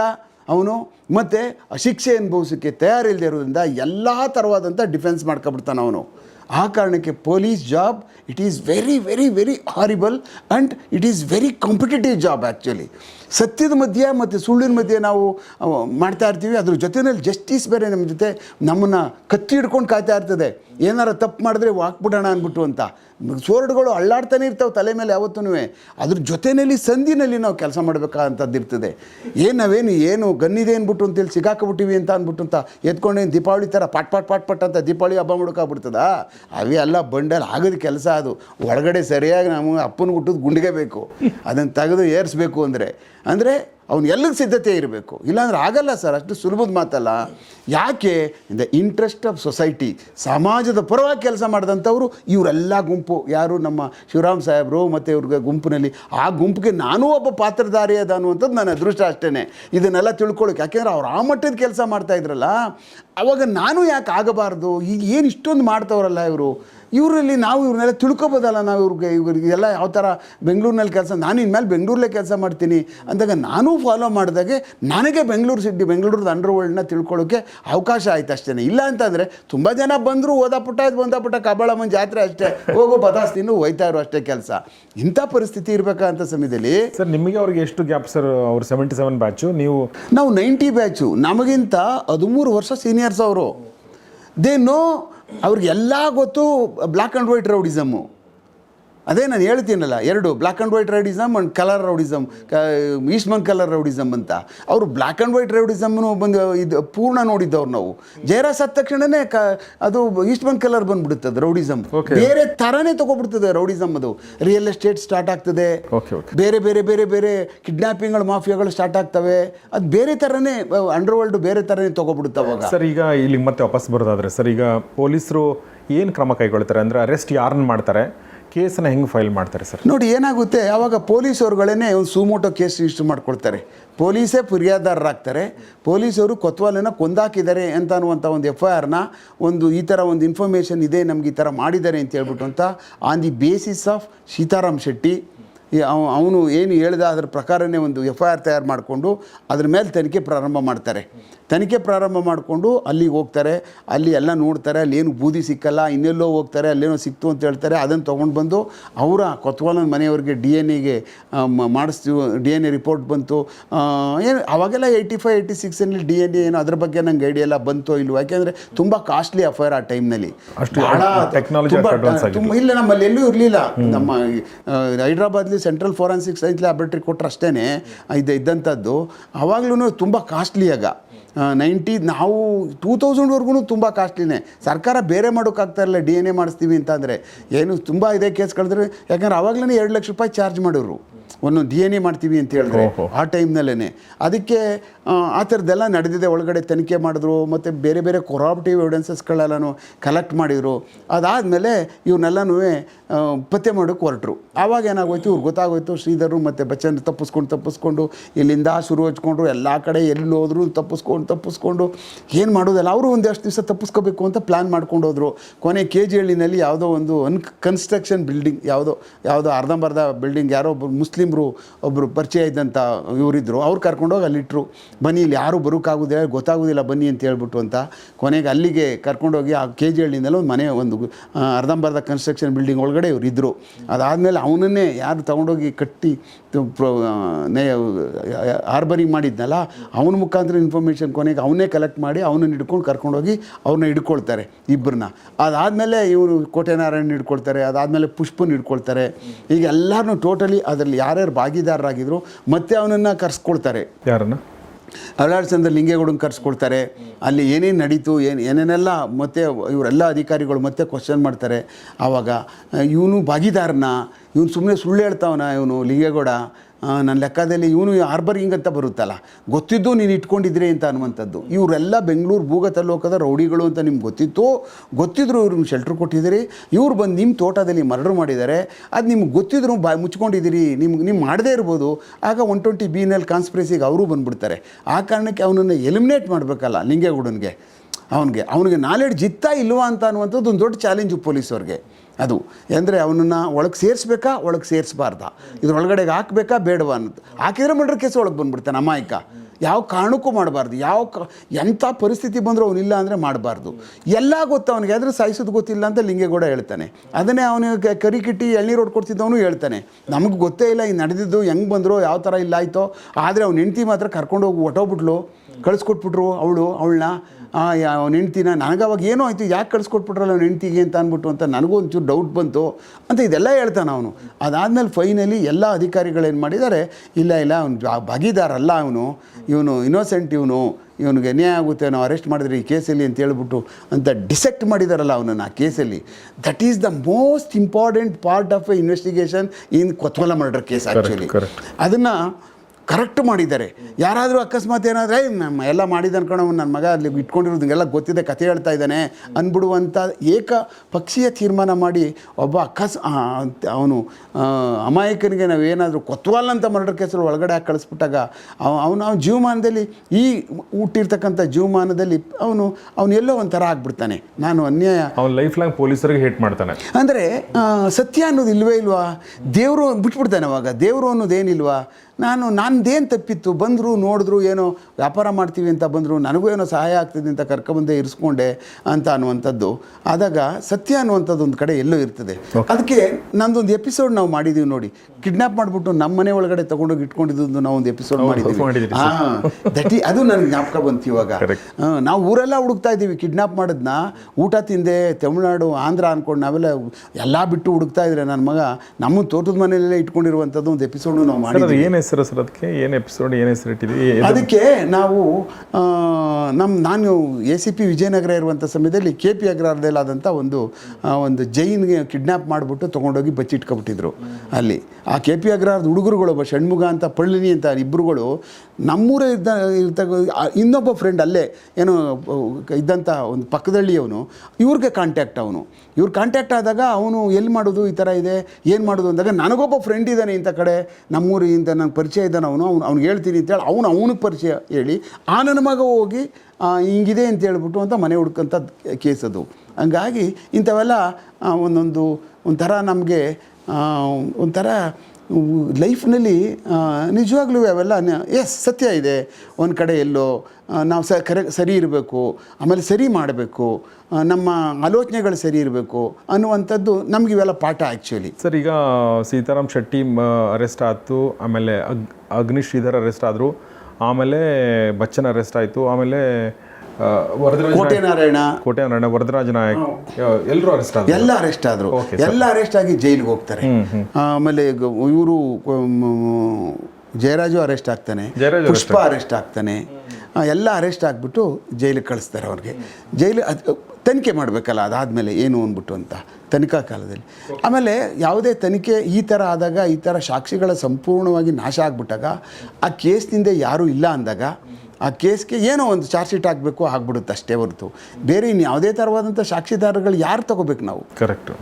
ಅವನು ಮತ್ತು ಶಿಕ್ಷೆ ಅನುಭವಿಸೋಕ್ಕೆ ತಯಾರಿಲ್ಲದೆ ಇರೋದ್ರಿಂದ ಎಲ್ಲ ಥರವಾದಂಥ ಡಿಫೆನ್ಸ್ ಮಾಡ್ಕೊಬಿಡ್ತಾನೆ ಅವನು. ಆ ಕಾರಣಕ್ಕೆ police job it is very very very horrible and it is very competitive job actually ಸತ್ಯದ ಮಧ್ಯೆ ಮತ್ತು ಸುಳ್ಳಿನ ಮಧ್ಯೆ ನಾವು ಮಾಡ್ತಾ ಇರ್ತೀವಿ. ಅದ್ರ ಜೊತೆಯಲ್ಲಿ ಜಸ್ಟಿಸ್ ಬೇರೆ ನಮ್ಮ ಜೊತೆ ನಮ್ಮನ್ನು ಕತ್ತಿ ಹಿಡ್ಕೊಂಡು ಕಾಯ್ತಾ ಇರ್ತದೆ. ಏನಾರ ತಪ್ಪು ಮಾಡಿದ್ರೆ ಹಾಕ್ಬಿಡೋಣ ಅಂದ್ಬಿಟ್ಟು ಅಂತ. ಸೋರ್ಡ್ಗಳು ಅಳ್ಳಾಡ್ತಾನೆ ಇರ್ತಾವೆ ತಲೆ ಮೇಲೆ ಯಾವತ್ತೂ ಅದ್ರ ಜೊತೆಯಲ್ಲಿ ಸಂಧಿನಲ್ಲಿ ನಾವು ಕೆಲಸ ಮಾಡಬೇಕಾದಂಥದ್ದು ಇರ್ತದೆ. ಏನು ನಾವೇನು, ಏನು ಗನ್ನಿದೆ ಅಂದ್ಬಿಟ್ಟು ಅಂತೇಳಿ ಸಿಗಾಕಬಿಟ್ಟಿವಿ ಅಂತ ಅಂದ್ಬಿಟ್ಟು ಅಂತ ಎತ್ಕೊಂಡೇನು ದೀಪಾವಳಿ ಥರ ಪಾಟ್ ಪಾಟ್ ಪಾಟ್, ಪಟ್ ಅಂತ ದೀಪಾವಳಿ ಹಬ್ಬ ಮಾಡೋಕ್ಕಾಗ್ಬಿಡ್ತದ? ಅವೇ ಎಲ್ಲ ಬಂಡಲ್ ಆಗದ ಕೆಲಸ ಅದು. ಒಳಗಡೆ ಸರಿಯಾಗಿ ನಮಗೆ ಅಪ್ಪನ ಹುಟ್ಟಿದ ಗುಂಡಿಗೆ ಬೇಕು. ಅದನ್ನು ತೆಗೆದು ಏರಿಸ್ಬೇಕು ಅಂದರೆ. ಅಂದರೆ ಅವ್ನು ಎಲ್ಲಿಗೆ ಸಿದ್ಧತೆ ಇರಬೇಕು? ಇಲ್ಲಾಂದ್ರೆ ಆಗಲ್ಲ ಸರ್, ಅಷ್ಟು ಸುಲಭದ ಮಾತಲ್ಲ. ಯಾಕೆ? ದ ಇಂಟ್ರೆಸ್ಟ್ ಆಫ್ ಸೊಸೈಟಿ ಸಮಾಜದ ಪರವಾಗಿ ಕೆಲಸ ಮಾಡಿದಂಥವ್ರು, ಇವರೆಲ್ಲ ಗುಂಪು. ಯಾರು ನಮ್ಮ ಶಿವರಾಮ್ ಸಾಹೇಬರು ಮತ್ತು ಇವ್ರಿಗೆ ಗುಂಪಿನಲ್ಲಿ, ಆ ಗುಂಪಿಗೆ ನಾನೂ ಒಬ್ಬ ಪಾತ್ರಧಾರಿ ಅದ ಅನ್ನುವಂಥದ್ದು ನನ್ನ ಅದೃಷ್ಟ ಅಷ್ಟೇ ಇದನ್ನೆಲ್ಲ ತಿಳ್ಕೊಳ್ಳೋಕೆ ಯಾಕೆಂದ್ರೆ ಅವ್ರು ಆ ಮಟ್ಟದ ಕೆಲಸ ಮಾಡ್ತಾ ಇದ್ರಲ್ಲ, ಅವಾಗ ನಾನು ಯಾಕೆ ಆಗಬಾರ್ದು? ಈಗ ಏನು ಇಷ್ಟೊಂದು ಮಾಡ್ತವ್ರಲ್ಲ ಇವರು? ಇವರಲ್ಲಿ ನಾವು ಇವ್ರನ್ನೆಲ್ಲ ತಿಳ್ಕೊಬೋದಲ್ಲ ನಾವು ಇವ್ರಿಗೆ ಇವ್ರಿಗೆ ಎಲ್ಲ ಯಾವ ಥರ ಬೆಂಗಳೂರಿನಲ್ಲಿ ಕೆಲಸ ನಾನು ಇನ್ಮೇಲೆ ಬೆಂಗಳೂರಲ್ಲೇ ಕೆಲಸ ಮಾಡ್ತೀನಿ ಅಂದಾಗ ನಾನು ಫಾಲೋ ಮಾಡಿದಾಗೆ ನನಗೆ ಬೆಂಗಳೂರು ಸಿಟಿ ಬೆಂಗಳೂರದ ಅಂಡರ್ ವರ್ಲ್ಡ್ನ ತಿಳ್ಕೊಳ್ಳೋಕ್ಕೆ ಅವಕಾಶ ಆಯ್ತು ಅಷ್ಟೇ ಇಲ್ಲ ಅಂತಂದರೆ ತುಂಬ ಜನ ಬಂದರು ಓದಾ ಪುಟ್ಟ ಇದು ಬಂದ ಪುಟ್ಟ ಕಬಳಮ್ಮನ ಜಾತ್ರೆ ಅಷ್ಟೇ. ಹೋಗೋ ಬದಾಸ್ ತಿನ್ನು ಹೋಯ್ತಾ ಇರೋ ಅಷ್ಟೇ ಕೆಲಸ. ಇಂಥ ಪರಿಸ್ಥಿತಿ ಇರಬೇಕಂತ ಸಮಯದಲ್ಲಿ? ಸರ್ ನಿಮಗೆ ಅವ್ರಿಗೆ ಎಷ್ಟು ಗ್ಯಾಪ್ ಸರ್ ಅವ್ರು ಸೆವೆಂಟಿ ಸೆವೆನ್ ಬ್ಯಾಚು ನೀವು ನಾವು ನೈಂಟಿ ಬ್ಯಾಚು ನಮಗಿಂತ ಹದಿಮೂರು ವರ್ಷ ಸೀನಿಯರ್ಸ್ ಅವರು. ದೇ ನೋ ಅವ್ರಿಗೆಲ್ಲ ಗೊತ್ತು ಬ್ಲ್ಯಾಕ್ ಆ್ಯಂಡ್ ವೈಟ್ ರೌಡಿಸಮ್ಮು ಅದೇ ನಾನು ಹೇಳ್ತೀನಲ್ಲ ಎರಡು black and white rowdyism and colour rowdyism Eastman colour rowdyism ಅಂತ. ಅವರು ಬ್ಲ್ಯಾಕ್ ಆ್ಯಂಡ್ ವೈಟ್ ರೌಡಿಸಮ್ನು ಬಂದು ಇದು ಪೂರ್ಣ ನೋಡಿದ್ದವ್ರು ನಾವು. ಜಯರಾಜ್ ಸತ್ತ ತಕ್ಷಣನೇ ಕ ಅದು ಈಸ್ಟ್ಮನ್ ಕಲರ್ ಬಂದ್ಬಿಡುತ್ತದೆ ರೌಡಿಸಮ್. ಬೇರೆ ಥರನೇ ತಗೊಬಿಡ್ತದೆ ರೌಡಿಸಮ್ ಅದು. ರಿಯಲ್ ಎಸ್ಟೇಟ್ ಸ್ಟಾರ್ಟ್ ಆಗ್ತದೆ. ಬೇರೆ ಬೇರೆ ಬೇರೆ ಬೇರೆ ಕಿಡ್ನಾಪಿಂಗ್ಗಳು ಮಾಫಿಯಾಗಳು ಸ್ಟಾರ್ಟ್ ಆಗ್ತವೆ. ಅದು ಬೇರೆ ಥರನೇ ಅಂಡರ್ ವರ್ಲ್ಡ್ ಬೇರೆ ಥರನೇ ತಗೊಬಿಡುತ್ತೆ ಅವಾಗ. ಸರ್ ಈಗ ಇಲ್ಲಿಗೆ ಮತ್ತೆ ವಾಪಸ್ ಬರೋದಾದ್ರೆ ಸರ್ ಈಗ ಪೊಲೀಸರು ಏನು ಕ್ರಮ ಕೈಗೊಳ್ತಾರೆ? ಅಂದರೆ ಅರೆಸ್ಟ್ ಯಾರನ್ನ ಮಾಡ್ತಾರೆ? ಕೇಸನ್ನ ಹೆಂಗೆ ಫೈಲ್ ಮಾಡ್ತಾರೆ ಸರ್? ನೋಡಿ, ಏನಾಗುತ್ತೆ? ಆವಾಗ ಪೊಲೀಸವ್ರುಗಳೇ ಒಂದು ಸುಮೋಟೋ ಕೇಸ್ ರಿಜಿಸ್ಟರ್ ಮಾಡ್ಕೊಳ್ತಾರೆ. ಪೊಲೀಸೇ ಫಿರ್ಯಾದಾರರಾಗ್ತಾರೆ. ಪೊಲೀಸರು ಕೊತ್ವಾಲನ್ನು ಕೊಂದಾಕಿದ್ದಾರೆ ಅಂತ ಅನ್ನುವಂಥ ಒಂದು ಎಫ್ ಐ ಆರ್ನ ಒಂದು ಈ ಥರ ಒಂದು ಇನ್ಫಾರ್ಮೇಷನ್ ಇದೆ, ನಮ್ಗೆ ಈ ಥರ ಮಾಡಿದ್ದಾರೆ ಅಂತ ಹೇಳ್ಬಿಟ್ಟು ಅಂತ on the basis of Sitaram Shetty ಅವನು ಏನು ಹೇಳ್ದ ಅದರ ಪ್ರಕಾರನೇ ಒಂದು ಎಫ್ ಐ ಆರ್ ತಯಾರು ಮಾಡಿಕೊಂಡು ಅದ್ರ ಮೇಲೆ ತನಿಖೆ ಪ್ರಾರಂಭ ಮಾಡ್ತಾರೆ. ತನಿಖೆ ಪ್ರಾರಂಭ ಮಾಡಿಕೊಂಡು ಅಲ್ಲಿಗೆ ಹೋಗ್ತಾರೆ. ಅಲ್ಲಿ ಎಲ್ಲ ನೋಡ್ತಾರೆ ಅಲ್ಲಿ ಏನು ಬೂದಿ ಸಿಕ್ಕಲ್ಲ ಇನ್ನೆಲ್ಲೋ ಹೋಗ್ತಾರೆ ಅಲ್ಲೇನೋ ಸಿಕ್ತು ಅಂತ ಹೇಳ್ತಾರೆ. ಅದನ್ನು ತೊಗೊಂಡು ಬಂದು ಅವರ ಕೊತ್ವಾಲನ ಮನೆಯವ್ರಿಗೆ ಡಿ ಎನ್ ಎಗೆ ಮಾಡಿಸ್ತೀವಿ ಡಿ ಎನ್ ಎ ರಿಪೋರ್ಟ್ ಬಂತು. ಏನು ಅವಾಗೆಲ್ಲ ಏಯ್ಟಿ ಫೈವ್ ಏಯ್ಟಿ ಸಿಕ್ಸಲ್ಲಿ ಡಿ ಎನ್ ಎ ಏನು ಅದ್ರ ಬಗ್ಗೆ ನಂಗೆ ಐಡಿಯಾ ಎಲ್ಲ ಬಂತೋ ಇಲ್ವೋ. ಯಾಕೆಂದರೆ ತುಂಬ ಕಾಸ್ಟ್ಲಿ ಅಫೇರ್ ಆ ಟೈಮ್ನಲ್ಲಿ. ತುಂಬ ಇಲ್ಲ ನಮ್ಮಲ್ಲಿ ಎಲ್ಲೂ ಇರಲಿಲ್ಲ. ನಮ್ಮ ಹೈದ್ರಾಬಾದ್ಲಿ ಸೆಂಟ್ರಲ್ ಫೋರೆನ್ಸಿಕ್ ಸೈನ್ಸ್ ಲ್ಯಾಬ್ರೇಟ್ರಿ ಕೊಟ್ಟರೆ ಅಷ್ಟೇ ಇದು ಇದ್ದಂಥದ್ದು ಅವಾಗ್ಲೂ ತುಂಬ ಕಾಸ್ಟ್ಲಿ ಆಗ. ನೈಂಟಿ, ನಾವು ಟೂ ತೌಸಂಡ್ವರೆಗೂ ತುಂಬ ಕಾಸ್ಟ್ಲಿನೇ. ಸರ್ಕಾರ ಬೇರೆ ಮಾಡೋಕ್ಕಾಗ್ತಾ ಇರಲಿಲ್ಲ, ಡಿ ಎನ್ ಎ ಮಾಡಿಸ್ತೀವಿ ಅಂತಂದರೆ. ಏನು ತುಂಬ ಇದೆ ಕೇಸ್ ಕಳೆದ್ರೆ, ಯಾಕಂದ್ರೆ ಆವಾಗಲೇ ಎರಡು ಲಕ್ಷ ರೂಪಾಯಿ ಚಾರ್ಜ್ ಮಾಡೋರು ಒಂದೊಂದು ಡಿ ಎನ್ ಎ ಮಾಡ್ತೀವಿ ಅಂತ ಹೇಳಿದ್ರೆ. ಆ ಟೈಮ್ನಲ್ಲೇ ಅದಕ್ಕೆ ಆ, ಥರದ್ದೆಲ್ಲ ನಡೆದಿದೆ. ಒಳಗಡೆ ತನಿಖೆ ಮಾಡಿದ್ರು ಮತ್ತು ಬೇರೆ ಬೇರೆ ಕೊರಾಪ್ಟಿವ್ ಎವಿಡೆನ್ಸಸ್ಗಳೆಲ್ಲನೂ ಕಲೆಕ್ಟ್ ಮಾಡಿದರು. ಅದಾದಮೇಲೆ ಇವ್ರನ್ನೆಲ್ಲನೂ ಪತ್ತೆ ಮಾಡೋಕ್ಕೆ ಹೊರಟರು. ಆವಾಗ ಏನಾಗೋಯ್ತು? ಇವ್ರು ಗೊತ್ತಾಗೋಯ್ತು. ಶ್ರೀಧರು ಮತ್ತು ಬಚ್ಚನ್ ತಪ್ಪಿಸ್ಕೊಂಡು ತಪ್ಪಿಸ್ಕೊಂಡು ಇಲ್ಲಿಂದ ಶುರು ಹಚ್ಕೊಂಡ್ರು ಎಲ್ಲ ಕಡೆ ಎಲ್ಲಿ ಹೋದ್ರು ತಪ್ಪಿಸ್ಕೊಂಡು ತಪ್ಪಿಸ್ಕೊಂಡು. ಏನು ಮಾಡೋದಲ್ಲ? ಅವರು ಒಂದಷ್ಟು ದಿವಸ ತಪ್ಪಿಸ್ಕೋಬೇಕು ಅಂತ ಪ್ಲ್ಯಾನ್ ಮಾಡ್ಕೊಂಡು ಹೋದರು. ಕೊನೆ ಕೆ ಜಿ ಹಳ್ಳಿನಲ್ಲಿ ಯಾವುದೋ ಒಂದು ಅನ್ ಕನ್ಸ್ಟ್ರಕ್ಷನ್ ಬಿಲ್ಡಿಂಗ್ ಯಾವುದೋ ಯಾವುದೋ ಅರ್ಧಂಬರ್ಧ ಬಿಲ್ಡಿಂಗ್ ಯಾರೋ ಒಬ್ಬರು ಮುಸ್ಲಿಮ್ರು ಒಬ್ಬರು ಪರಿಚಯ ಇದ್ದಂಥ ಇವರಿದ್ದರು ಅವ್ರು ಕರ್ಕೊಂಡೋಗಿ ಅಲ್ಲಿಟ್ಟರು ಬನ್ನಿ, ಇಲ್ಲಿ ಯಾರೂ ಬರೋಕ್ಕಾಗೋದಿಲ್ಲ ಗೊತ್ತಾಗೋದಿಲ್ಲ, ಬನ್ನಿ ಅಂತ ಹೇಳ್ಬಿಟ್ಟು ಅಂತ ಕೊನೆಗೆ ಅಲ್ಲಿಗೆ ಕರ್ಕೊಂಡೋಗಿ ಆ ಕೆ ಜಿ ಹಳ್ಳಿಯಿಂದಲೂ ಒಂದು ಮನೆ ಒಂದು ಅರ್ಧಂಬರ್ಧ ಕನ್ಸ್ಟ್ರಕ್ಷನ್ ಬಿಲ್ಡಿಂಗ್ ಒಳಗಡೆ ಇವ್ರು ಇದ್ದರು ಅದಾದಮೇಲೆ ಅವನನ್ನೇ ಯಾರು ತೊಗೊಂಡೋಗಿ ಕಟ್ಟಿ ಆರ್ಬರಿಂಗ್ ಮಾಡಿದ್ನಲ್ಲ, ಅವನ ಮುಖಾಂತರ ಇನ್ಫಾರ್ಮೇಷನ್ ಕೊನೆಗೆ ಅವನೇ ಕಲೆಕ್ಟ್ ಮಾಡಿ ಅವನನ್ನ ಹಿಡ್ಕೊಂಡು ಕರ್ಕೊಂಡೋಗಿ ಅವ್ರನ್ನ ಹಿಡ್ಕೊಳ್ತಾರೆ ಇಬ್ಬರನ್ನ ಅದಾದಮೇಲೆ ಇವರು ಕೋಟೆನಾರಾಯಣ ಹಿಡ್ಕೊಳ್ತಾರೆ, ಅದಾದಮೇಲೆ ಪುಷ್ಪನ ಹಿಡ್ಕೊಳ್ತಾರೆ. ಈಗ ಎಲ್ಲರನ್ನೂ ಟೋಟಲಿ ಅದರಲ್ಲಿ ಯಾರ್ಯಾರು ಭಾಗಿದಾರರಾಗಿದ್ರು ಮತ್ತೆ ಅವನನ್ನು ಕರ್ಸ್ಕೊಳ್ತಾರೆ. ಯಾರನ್ನ? ಅಲಾಡ್ಸಂದ್ರ ಲಿಂಗೇಗೌಡನ ಕರ್ಸ್ಕೊಳ್ತಾರೆ. ಅಲ್ಲಿ ಏನೇನು ನಡೀತು ಏನು ಏನೇನೆಲ್ಲ ಮತ್ತೆ ಇವರೆಲ್ಲ ಅಧಿಕಾರಿಗಳು ಮತ್ತೆ ಕ್ವಶನ್ ಮಾಡ್ತಾರೆ. ಆವಾಗ ಇವನು ಭಾಗಿದಾರನ ಇವನು ಸುಮ್ಮನೆ ಸುಳ್ಳು ಹೇಳ್ತಾವನ ಇವನು ಲಿಂಗೇಗೌಡ? ನನ್ನ ಲೆಕ್ಕದಲ್ಲಿ ಇವನು ಆರ್ಬರಿಂಗ್ ಅಂತ ಬರುತ್ತಲ್ಲ? ಗೊತ್ತಿದ್ದು ನೀನು ಇಟ್ಕೊಂಡಿದ್ರೆ ಅಂತ ಅನ್ನುವಂಥದ್ದು. ಇವರೆಲ್ಲ ಬೆಂಗಳೂರು ಭೂಗತ ಲೋಕದ ರೌಡಿಗಳು ಅಂತ ನಿಮ್ಗೆ ಗೊತ್ತಿತ್ತು, ಗೊತ್ತಿದ್ರು ಇವ್ರಿಗೆ ಶೆಲ್ಟ್ರ್ ಕೊಟ್ಟಿದ್ದೀರಿ. ಇವ್ರು ಬಂದು ನಿಮ್ಮ ತೋಟದಲ್ಲಿ ಮರ್ಡರ್ ಮಾಡಿದ್ದಾರೆ. ಅದು ನಿಮ್ಗೆ ಗೊತ್ತಿದ್ರು ಬಾ, ಮುಚ್ಕೊಂಡಿದ್ದೀರಿ. ನಿಮ್ಗೆ ನಿಮ್ಮ ಮಾಡದೇ ಇರ್ಬೋದು. ಆಗ ಒನ್ ಟ್ವೆಂಟಿ ಬಿ ನಲ್ಲಿ ಕಾನ್ಸ್ಪಿರಸಿಗೆ ಅವರು ಬಂದುಬಿಡ್ತಾರೆ. ಆ ಕಾರಣಕ್ಕೆ ಅವನನ್ನು ಎಲಿಮಿನೇಟ್ ಮಾಡಬೇಕಲ್ಲ ಲಿಂಗೇಗೌಡನಿಗೆ. ಅವನಿಗೆ ಅವನಿಗೆ ನಾಲೆಡ್ಜ್ ಇತ್ತಾ ಇಲ್ವಾ ಅಂತ ಅನ್ನುವಂಥದ್ದು ಒಂದು ದೊಡ್ಡ ಚಾಲೆಂಜು ಪೊಲೀಸವ್ರಿಗೆ. ಅದು. ಅಂದರೆ ಅವನನ್ನು ಒಳಗೆ ಸೇರಿಸ್ಬೇಕಾ, ಒಳಗೆ ಸೇರಿಸಬಾರ್ದಾ. ಇದ್ರೊಳಗಡೆಗೆ ಹಾಕ್ಬೇಕಾ, ಬೇಡವಾ ಅನ್ನೋದು. ಹಾಕಿದ್ರೆ ಮರ್ಡರ್ ಕೇಸ್ ಒಳಗೆ ಬಂದ್ಬಿಡ್ತಾನೆ ಅಮಾಯಕ. ಯಾವ ಕಾರಣಕ್ಕೂ ಮಾಡಬಾರ್ದು. ಯಾವ ಕ ಎಂಥ ಪರಿಸ್ಥಿತಿ ಬಂದರೂ ಅವನಿಲ್ಲ ಅಂದರೆ ಮಾಡಬಾರ್ದು. ಎಲ್ಲ ಗೊತ್ತು ಅವನಿಗೆ. ಆದರೆ ಸಾಯಿಸೋದು ಗೊತ್ತಿಲ್ಲ ಅಂತ ಲಿಂಗೇಗೌಡ ಹೇಳ್ತಾನೆ. ಅದನ್ನೇ ಅವನಿಗೆ ಕರಿ ಕಿಟ್ಟಿ ಎಳ್ನೀರು ಹೊಡ್ಕೊಡ್ತಿದ್ದವನು ಹೇಳ್ತಾನೆ. ನಮಗೆ ಗೊತ್ತೇ ಇಲ್ಲ ಈ ನಡೆದಿದ್ದು ಹೆಂಗೆ ಬಂದರು, ಯಾವ ಥರ ಇಲ್ಲ ಆಯಿತೋ. ಆದರೆ ಅವ್ನ ಹೆಂಡ್ತಿ ಮಾತ್ರ ಕರ್ಕೊಂಡು ಹೋಗಿ ಹೊಟ್ಟೋಗ್ಬಿಟ್ಲು ಕಳಿಸ್ಕೊಟ್ಬಿಟ್ರು ಅವಳು ಅವಳನ್ನ ಅವ್ನ ಹೆಂಡ್ತಿನ ನನಗೆ ಅವಾಗ ಏನೋ ಆಯಿತು ಯಾಕೆ ಕಳಿಸ್ಕೊಟ್ಬಿಟ್ರಲ್ಲ ಅವ್ನ ಹೆಂಡ್ತಿಗೆ ಅಂತ ಅಂದ್ಬಿಟ್ಟು ಅಂತ ನನಗೂ ಒಂಚೂರು ಡೌಟ್ ಬಂತು ಅಂತ ಇದೆಲ್ಲ ಹೇಳ್ತಾನೆ ಅವನು. ಅದಾದಮೇಲೆ ಫೈನಲಿ ಎಲ್ಲ ಅಧಿಕಾರಿಗಳೇನು ಮಾಡಿದ್ದಾರೆ ಇಲ್ಲ ಇಲ್ಲ ಅವನು ಭಾಗಿದಾರಲ್ಲ ಅವನು ಇವನು ಇನ್ನೋಸೆಂಟ್ ಇವನು ಇವನಿಗೆ ಅನ್ಯಾಯ ಆಗುತ್ತೆ ನಾವು ಅರೆಸ್ಟ್ ಮಾಡಿದ್ರೆ ಈ ಕೇಸಲ್ಲಿ ಅಂತ ಹೇಳ್ಬಿಟ್ಟು ಅಂತ ಡಿಸೆಕ್ಟ್ ಮಾಡಿದಾರಲ್ಲ ಅವನನ್ನು ಆ ಕೇಸಲ್ಲಿ. That is the most important part of a investigation in Kotwal murder case actually. ಅದನ್ನು ಕರೆಕ್ಟ್ ಮಾಡಿದ್ದಾರೆ. ಯಾರಾದರೂ ಅಕಸ್ಮಾತ್ ಏನಾದರೆ ನಮ್ಮ ಎಲ್ಲ ಮಾಡಿದ ಅನ್ಕೊಂಡು ನನ್ನ ಮಗ ಅಲ್ಲಿ ಇಟ್ಕೊಂಡಿರೋದಂಗೆಲ್ಲ ಗೊತ್ತಿದೆ ಕಥೆ ಹೇಳ್ತಾ ಇದ್ದಾನೆ ಅಂದ್ಬಿಡುವಂಥ ಏಕ ಪಕ್ಷೀಯ ತೀರ್ಮಾನ ಮಾಡಿ ಒಬ್ಬ ಅಕಸ್ ಅವನು ಅಮಾಯಕನಿಗೆ ನಾವು ಏನಾದರೂ ಕೊತ್ವಾಲ್ ಅಂತ ಮರ್ಡರ್ ಕೇಸಲ್ಲಿ ಒಳಗಡೆ ಹಾಕಿ ಕಳಿಸ್ಬಿಟ್ಟಾಗ ಅವನು ಅವನು ಅವನ ಜೀವಮಾನದಲ್ಲಿ ಈ ಹುಟ್ಟಿರ್ತಕ್ಕಂಥ ಜೀವಮಾನದಲ್ಲಿ ಅವನು ಅವನು ಎಲ್ಲೋ ಒಂಥರ ಆಗ್ಬಿಡ್ತಾನೆ. ನಾನು ಅನ್ಯಾಯ. ಅವ್ನು ಲೈಫ್ ಲಾಂಗ್ ಪೊಲೀಸರಿಗೆ ಹೇಟ್ ಮಾಡ್ತಾನೆ. ಅಂದರೆ ಸತ್ಯ ಅನ್ನೋದು ಇಲ್ವೇ ಇಲ್ವಾ? ದೇವರು ಬಿಟ್ಬಿಡ್ತಾನೆ ಅವಾಗ. ದೇವರು ಅನ್ನೋದೇನಿಲ್ವಾ? ನಾನು ನಂದೇನು ತಪ್ಪಿತ್ತು? ಬಂದರು ನೋಡಿದ್ರು ಏನೋ ವ್ಯಾಪಾರ ಮಾಡ್ತೀವಿ ಅಂತ ಬಂದರು ನನಗೂ ಏನೋ ಸಹಾಯ ಆಗ್ತಿದೆ ಅಂತ ಕರ್ಕೊಂಬಂದೆ ಇರಿಸ್ಕೊಂಡೆ ಅಂತ ಅನ್ನುವಂಥದ್ದು. ಆದಾಗ ಸತ್ಯ ಅನ್ನುವಂಥದ್ದು ಒಂದು ಕಡೆ ಎಲ್ಲೋ ಇರ್ತದೆ. ಅದಕ್ಕೆ ನಂದೊಂದು ಎಪಿಸೋಡ್ ನಾವು ಮಾಡಿದ್ದೀವಿ ನೋಡಿ. ಕಿಡ್ನಾಪ್ ಮಾಡಿಬಿಟ್ಟು ನಮ್ಮ ಮನೆ ಒಳಗಡೆ ತಗೊಂಡೋಗಿ ಇಟ್ಕೊಂಡಿದ್ದು ನಾವು ಒಂದು ಎಪಿಸೋಡ್ ಮಾಡಿದ್ದೀವಿ ಹಾಂ ದಟಿ ಅದು ನನಗೆ ಜ್ಞಾಪಕ ಬಂತು ಇವಾಗ. ನಾವು ಊರೆಲ್ಲ ಹುಡುಕ್ತಾ ಇದ್ದೀವಿ. ಕಿಡ್ನಾಪ್ ಮಾಡಿದ್ನ ಊಟ ತಿಂದೆ ತಮಿಳುನಾಡು ಆಂಧ್ರ ಅಂದ್ಕೊಂಡು ನಾವೆಲ್ಲ ಎಲ್ಲ ಬಿಟ್ಟು ಹುಡುಕ್ತಾ ಇದ್ರೆ ನನ್ನ ಮಗ ನಮ್ಮ ತೋಟದ ಮನೆಯಲ್ಲೇ ಇಟ್ಕೊಂಡಿರುವಂಥದ್ದು ಒಂದು ಎಪಿಸೋಡ್ ನಾವು ಮಾಡಿದ್ದೀವಿ ಹೆಸರು ಸರ್ ಅದಕ್ಕೆ ಏನು ಎಪಿಸೋಡ್ ಏನು ಹೆಸರು ಇಟ್ಟಿದ್ವಿ ಅದಕ್ಕೆ ನಾವು ನಮ್ಮ ನಾನು ಎ ಸಿ ಪಿ ವಿಜಯನಗರ ಇರುವಂಥ ಸಮಯದಲ್ಲಿ ಕೆ ಪಿ ಅಗ್ರಹಾರದಲ್ಲಾದಂಥ ಒಂದು ಒಂದು ಜೈನ್ಗೆ ಕಿಡ್ನಾಪ್ ಮಾಡಿಬಿಟ್ಟು ತೊಗೊಂಡೋಗಿ ಬಚ್ಚಿಟ್ಕೊಬಿಟ್ಟಿದ್ರು ಅಲ್ಲಿ. ಆ ಕೆ ಪಿ ಅಗ್ರಹಾರದ ಹುಡುಗರುಗಳು, ಒಬ್ಬ ಷಣ್ಮುಗ ಅಂತ, ಪಳ್ಳಿನಿ ಅಂತ ಇಬ್ಬರುಗಳು ನಮ್ಮೂರೇ ಇದ್ದ ಇರ್ತ ಇನ್ನೊಬ್ಬ ಫ್ರೆಂಡ್ ಅಲ್ಲೇ ಏನೋ ಇದ್ದಂಥ ಒಂದು ಪಕ್ಕದಳ್ಳಿಯವನು, ಇವ್ರಿಗೆ ಕಾಂಟ್ಯಾಕ್ಟ್ ಅವನು. ಇವ್ರು ಕಾಂಟ್ಯಾಕ್ಟ್ ಆದಾಗ ಅವನು ಎಲ್ಲಿ ಮಾಡೋದು ಈ ಥರ ಇದೆ, ಏನು ಮಾಡೋದು ಅಂದಾಗ, ನನಗೊಬ್ಬ ಫ್ರೆಂಡ್ ಇದ್ದಾನೆ ಇಂಥ ಕಡೆ, ನಮ್ಮೂರಿಂದ ಪರಿಚಯ ಇದ್ದಾನೆ ಅವನು, ಅವ್ನು, ಅವ್ನಿಗೆ ಹೇಳ್ತೀನಿ ಅಂತೇಳಿ ಅವನು ಅವನಿಗೆ ಪರಿಚಯ ಹೇಳಿ ಆ ನನ್ನ ಮಗ ಹೋಗಿ ಹಿಂಗಿದೆ ಅಂತ ಹೇಳ್ಬಿಟ್ಟು ಅಂತ ಮನೆ ಹುಡ್ಕಂಥ ಕೇಸ್ ಅದು. ಹಂಗಾಗಿ ಇಂಥವೆಲ್ಲ ಒಂದೊಂದು, ಒಂಥರ ನಮಗೆ ಒಂಥರ ಲೈಫ್ನಲ್ಲಿ ನಿಜವಾಗ್ಲೂ ಅವೆಲ್ಲ ಎಸ್, ಸತ್ಯ ಇದೆ. ಒಂದು ಕಡೆ ಎಲ್ಲೋ ನಾವು ಸ, ಕರೆ, ಸರಿ ಇರಬೇಕು, ಆಮೇಲೆ ಸರಿ ಮಾಡಬೇಕು ನಮ್ಮ ಆಲೋಚನೆಗಳು ಸರಿ ಇರಬೇಕು ಅನ್ನುವಂಥದ್ದು ನಮ್ಗೆ ಇವೆಲ್ಲ ಪಾಠ ಆ್ಯಕ್ಚುಲಿ ಸರ್, ಈಗ ಸೀತಾರಾಮ್ ಶೆಟ್ಟಿ ಅರೆಸ್ಟ್ ಆಯಿತು, ಆಮೇಲೆ ಅಗ್, ಅಗ್ನಿಶ್ರೀಧರ್ ಅರೆಸ್ಟ್ ಆದರು, ಆಮೇಲೆ ಬಚ್ಚನ್ ಅರೆಸ್ಟ್ ಆಯಿತು, ಆಮೇಲೆ ಕೋಟೆ ನಾರಾಯಣ ಕೋಟೆ ನಾರಾಯಣ ವರದರಾಜ ನಾಯಕ್. ಎಲ್ಲರೂ ಅರೆಸ್ಟ್ ಆದ್ರು? ಎಲ್ಲ ಅರೆಸ್ಟ್ ಆದರು. ಎಲ್ಲ ಅರೆಸ್ಟ್ ಆಗಿ ಜೈಲಿಗೆ ಹೋಗ್ತಾರೆ. ಆಮೇಲೆ ಇವರು ಜಯರಾಜು ಅರೆಸ್ಟ್ ಆಗ್ತಾನೆ. ಪುಷ್ಪ ಅರೆಸ್ಟ್ ಆಗ್ತಾನೆ. ಎಲ್ಲ ಅರೆಸ್ಟ್ ಆಗಿಬಿಟ್ಟು ಜೈಲಿಗೆ ಕಳಿಸ್ತಾರೆ ಅವ್ರಿಗೆ. ಜೈಲು ಅದು ತನಿಖೆ ಮಾಡಬೇಕಲ್ಲ ಅದಾದಮೇಲೆ ಏನು ಅಂದ್ಬಿಟ್ಟು ಅಂತ ತನಿಖಾ ಕಾಲದಲ್ಲಿ. ಆಮೇಲೆ ಯಾವುದೇ ತನಿಖೆ ಈ ಥರ ಆದಾಗ ಈ ಥರ ಸಾಕ್ಷಿಗಳ ಸಂಪೂರ್ಣವಾಗಿ ನಾಶ ಆಗಿಬಿಟ್ಟಾಗ ಆ ಕೇಸ್ನಿಂದ ಯಾರೂ ಇಲ್ಲ ಅಂದಾಗ ಆ ಕೇಸ್ಗೆ ಏನೋ ಒಂದು ಚಾರ್ಜ್ ಶೀಟ್ ಹಾಕಬೇಕು ಆಗ್ಬಿಡುತ್ತೆ ಅಷ್ಟೇ ಹೊರತು. ಬೇರೆ ಇನ್ನು ಯಾವುದೇ ಥರವಾದಂಥ ಸಾಕ್ಷಿದಾರಗಳು ಯಾರು ತಗೋಬೇಕು ನಾವು? ಕರೆಕ್ಟು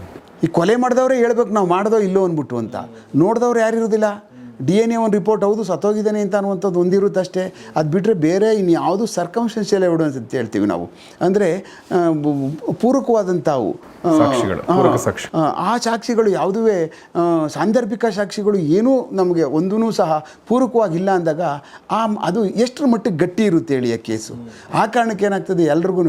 ಈ ಕೊಲೆ ಮಾಡಿದವರೇ ಹೇಳ್ಬೇಕು ನಾವು ಮಾಡ್ದೋ ಇಲ್ಲೋ ಅಂದ್ಬಿಟ್ಟು ಅಂತ. ನೋಡಿದವ್ರು ಯಾರು ಇರೋದಿಲ್ಲ? ಡಿ ಎನ್ ಎ ಒಂದು ರಿಪೋರ್ಟ್ ಹೌದು ಸತ್ತೋಗಿದ್ದಾನೆ ಅಂತ ಅನ್ನುವಂಥದ್ದು ಒಂದಿರುತ್ತೆ ಅಷ್ಟೇ ಅದು ಬಿಟ್ಟರೆ ಬೇರೆ ಇನ್ನು ಯಾವುದು ಸರ್ಕಮ್ಸ್ಟೆನ್ಷಿಯಲ್ ಎವಿಡೆನ್ಸ್ ಅಂತ ಹೇಳ್ತೀವಿ ನಾವು. ಅಂದರೆ ಪೂರಕವಾದಂಥವು. ಸಾಕ್ಷಿಗಳು, ಪೂರಕ ಸಾಕ್ಷಿ. ಆ, ಸಾಕ್ಷಿಗಳು ಯಾವುದುವೇ ಆ, ಸಾಂದರ್ಭಿಕ ಸಾಕ್ಷಿಗಳು ಏನೂ ನಮಗೆ ಒಂದೂ ಸಹ ಪೂರಕವಾಗಿಲ್ಲ ಅಂದಾಗ ಆ ಅದು ಎಷ್ಟರ ಮಟ್ಟಿಗೆ ಗಟ್ಟಿ ಇರುತ್ತೆ ಹೇಳಿ ಆ ಕೇಸು. ಆ ಕಾರಣಕ್ಕೆ ಏನಾಗ್ತದೆ ಎಲ್ರಿಗೂ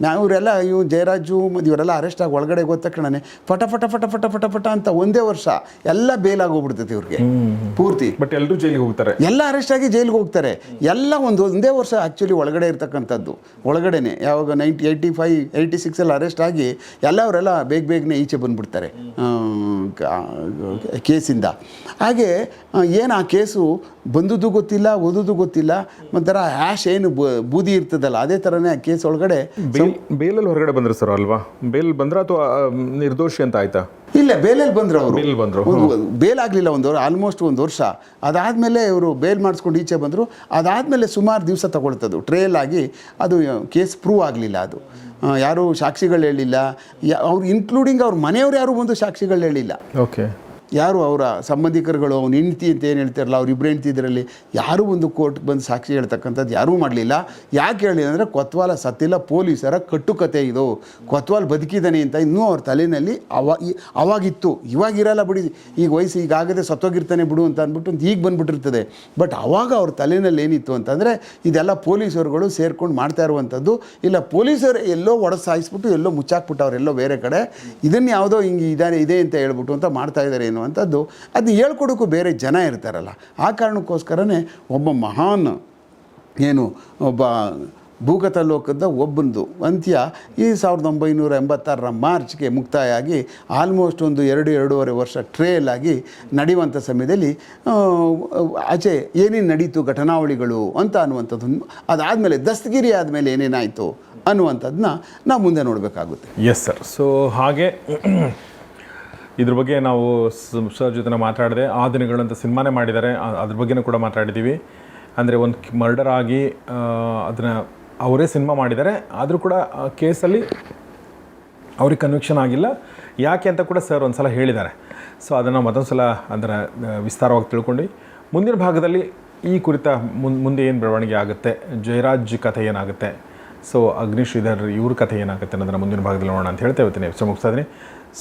ನಾವು ಇವರೆಲ್ಲ ಇವು ಜಯರಾಜು ಮತ್ತು ಇವರೆಲ್ಲ ಅರೆಸ್ಟ್ ಆಗಿ ಒಳಗಡೆ ಗೊತ್ತ ತಕ್ಷಣನೇ ಫಟ ಫಟ ಫಟ ಫಟ ಫಟ ಫಟ ಅಂತ ಒಂದೇ ವರ್ಷ ಎಲ್ಲ ಬೇಲ್ ಆಗೋಗ್ಬಿಡ್ತೈತೆ ಇವ್ರಿಗೆ. ಪೂರ್ತಿ. ಬಟ್ ಎಲ್ಲರೂ ಜೈಲಿಗೆ ಹೋಗ್ತಾರೆ. ಎಲ್ಲ ಅರೆಸ್ಟ್ ಆಗಿ ಜೈಲಿಗೆ ಹೋಗ್ತಾರೆ. ಎಲ್ಲ ಒಂದು ಒಂದೇ ವರ್ಷ ಆ್ಯಕ್ಚುಲಿ ಒಳಗಡೆ ಇರ್ತಕ್ಕಂಥದ್ದು. ಒಳಗಡೆನೆ ಯಾವಾಗ ನೈನ್ಟಿ ಏಯ್ಟಿ ಫೈವ್ ಏಯ್ಟಿ ಸಿಕ್ಸಲ್ಲಿ ಅರೆಸ್ಟ್ ಆಗಿ ಎಲ್ಲ ಅವರೆಲ್ಲ ಬೇಗ ಬೇಗನೆ ಈಚೆ ಬಂದುಬಿಡ್ತಾರೆ ಕೇಸಿಂದ. ಹಾಗೆ ಏನು ಆ ಕೇಸು ಬಂದದ್ದು ಗೊತ್ತಿಲ್ಲ ಓದೋದು ಗೊತ್ತಿಲ್ಲ ಒಂಥರ ಆ್ಯಶ್ ಏನು ಬೂದಿ ಇರ್ತದಲ್ಲ ಅದೇ ಥರನೇ ಆ ಕೇಸ್ ಒಳಗಡೆ ಬೇಲ್ ಬೇಲಲ್ಲಿ ಹೊರಗಡೆ ಬಂದರು ಸರ್ ಅಲ್ವಾ? ಬೇಲ್ ಬಂದ್ರ ಅಥವಾ ನಿರ್ದೋಷಿ ಅಂತ ಆಯ್ತಾ? ಇಲ್ಲ ಬೇಲಲ್ಲಿ ಬಂದರು ಅವರು. ಬಂದರು ಬೇಲ್ ಆಗಲಿಲ್ಲ ಒಂದು ಆಲ್ಮೋಸ್ಟ್ ಒಂದು ವರ್ಷ. ಅದಾದಮೇಲೆ ಇವರು ಬೇಲ್ ಮಾಡಿಸ್ಕೊಂಡು ಈಚೆ ಬಂದರು. ಅದಾದಮೇಲೆ ಸುಮಾರು ದಿವಸ ತಗೊಳ್ತದ್ದು. ಟ್ರೇಲ್ ಆಗಿ ಅದು ಕೇಸ್ ಪ್ರೂವ್ ಆಗಲಿಲ್ಲ ಅದು. ಯಾರೂ ಸಾಕ್ಷಿಗಳು ಹೇಳಿಲ್ಲ. ಅವ್ರು ಇನ್ಕ್ಲೂಡಿಂಗ್ ಅವ್ರ ಮನೆಯವ್ರು ಯಾರು ಬಂದು ಸಾಕ್ಷಿಗಳು ಹೇಳಿಲ್ಲ. ಓಕೆ ಯಾರು ಅವರ ಸಂಬಂಧಿಕರುಗಳು, ಅವ್ನು ಹೆಂಡ್ತಿ ಅಂತ ಏನು ಹೇಳ್ತಾರಲ್ಲ ಅವ್ರಿಬ್ರು ಹೆಂಡ್ತಿ ಇದರಲ್ಲಿ, ಯಾರೂ ಒಂದು ಕೋರ್ಟ್ಗೆ ಬಂದು ಸಾಕ್ಷಿ ಹೇಳ್ತಕ್ಕಂಥದ್ದು ಯಾರೂ ಮಾಡಲಿಲ್ಲ. ಯಾಕೆ ಹೇಳಿ ಅಂದರೆ, ಕೊತ್ವಾಲ ಸತ್ತಿಲ್ಲ, ಪೊಲೀಸರ ಕಟ್ಟುಕತೆ ಇದು. ಕೊತ್ವಾಲ್ ಬದುಕಿದ್ದಾನೆ ಅಂತ ಇನ್ನೂ ಅವ್ರ ತಲೆಯಲ್ಲಿ ಅವ ಅವಾಗಿತ್ತು. ಇವಾಗಿರಲ್ಲ ಬಿಡಿ, ಈಗ ವಯಸ್ಸು ಈಗ ಆಗದೆ ಸತ್ತೋಗಿರ್ತಾನೆ ಬಿಡು ಅಂತ ಅಂದ್ಬಿಟ್ಟು ಅಂತ ಈಗ ಬಂದ್ಬಿಟ್ಟಿರ್ತದೆ. ಬಟ್ ಅವಾಗ ಅವ್ರ ತಲೆಯಲ್ಲಿ ಏನಿತ್ತು ಅಂತಂದರೆ, ಇದೆಲ್ಲ ಪೊಲೀಸರುಗಳು ಸೇರ್ಕೊಂಡು ಮಾಡ್ತಾ ಇರುವಂಥದ್ದು. ಇಲ್ಲ, ಪೊಲೀಸರು ಎಲ್ಲೋ ಒಡೆದು ಸಾಯಿಸ್ಬಿಟ್ಟು, ಎಲ್ಲೋ ಮುಚ್ಚಾಕ್ಬಿಟ್ಟು ಅವರೆಲ್ಲೋ ಬೇರೆ ಕಡೆ, ಇದನ್ನು ಯಾವುದೋ ಹಿಂಗೆ ಇದಾನೆ, ಇದೆ ಅಂತ ಹೇಳ್ಬಿಟ್ಟು ಅಂತ ಮಾಡ್ತಾ ಇದ್ದಾರೆ ಅನ್ನುವಂಥದ್ದು ಅದು ಹೇಳ್ಕೊಡೋಕ್ಕೂ ಬೇರೆ ಜನ ಇರ್ತಾರಲ್ಲ, ಆ ಕಾರಣಕ್ಕೋಸ್ಕರನೇ ಒಬ್ಬ ಮಹಾನ್, ಏನು, ಒಬ್ಬ ಭೂಗತ ಲೋಕದ ಒಬ್ಬಂದು ಅಂತ್ಯ ಈ ಸಾವಿರದ ಒಂಬೈನೂರ ಎಂಬತ್ತಾರರ ಮಾರ್ಚ್ಗೆ ಮುಕ್ತಾಯ ಆಗಿ ಆಲ್ಮೋಸ್ಟ್ ಒಂದು ಎರಡು, ಎರಡೂವರೆ ವರ್ಷ ಟ್ರೇಲ್ ಆಗಿ ನಡೆಯುವಂಥ ಸಮಯದಲ್ಲಿ ಆಚೆ ಏನೇನು ನಡೀತು, ಘಟನಾವಳಿಗಳು ಅಂತ ಅನ್ನುವಂಥದ್ದು, ಅದಾದಮೇಲೆ ದಸ್ತಗಿರಿ ಆದಮೇಲೆ ಏನೇನಾಯಿತು ಅನ್ನುವಂಥದ್ದನ್ನ ನಾವು ಮುಂದೆ ನೋಡಬೇಕಾಗುತ್ತೆ. ಎಸ್ ಸರ್ ಸೊ ಹಾಗೆ ಇದ್ರ ಬಗ್ಗೆ ನಾವು ಸರ್ ಜೊತೆ ಮಾತಾಡಿದೆ ಆ ದಿನಗಳಂತ ಸಿನಿಮಾನೇ ಮಾಡಿದ್ದಾರೆ. ಅದ್ರ ಬಗ್ಗೆನೂ ಕೂಡ ಮಾತಾಡಿದ್ದೀವಿ. ಅಂದರೆ ಒಂದು ಮರ್ಡರ್ ಆಗಿ ಅದನ್ನು ಅವರೇ ಸಿನಿಮಾ ಮಾಡಿದ್ದಾರೆ. ಆದರೂ ಕೂಡ ಕೇಸಲ್ಲಿ ಅವ್ರಿಗೆ ಕನ್ವಿಕ್ಷನ್ ಆಗಿಲ್ಲ. ಯಾಕೆ ಅಂತ ಕೂಡ ಸರ್ ಒಂದು ಸಲ ಹೇಳಿದ್ದಾರೆ. ಸೊ ಅದನ್ನು ಮತ್ತೊಂದು ಸಲ ಅದರ ವಿಸ್ತಾರವಾಗಿ ತಿಳ್ಕೊಂಡು. ಮುಂದಿನ ಭಾಗದಲ್ಲಿ ಈ ಕುರಿತ ಮುಂದೆ ಏನು ಬೆಳವಣಿಗೆ ಆಗುತ್ತೆ? ಜಯರಾಜ್ ಕಥೆ ಏನಾಗುತ್ತೆ? ಸೊ ಅಗ್ನಿ ಶ್ರೀಧರ್ ಇವ್ರ ಕಥೆ ಏನಾಗುತ್ತೆ ಅನ್ನೋದನ್ನ ಮುಂದಿನ ಭಾಗದಲ್ಲಿ ನೋಡೋಣ ಅಂತ ಹೇಳ್ತಾ ಇವತ್ತಿನ ಎಪಿಸೋಡ್ ಮುಗಿಸ್ತಾ ಇದ್ದೀನಿ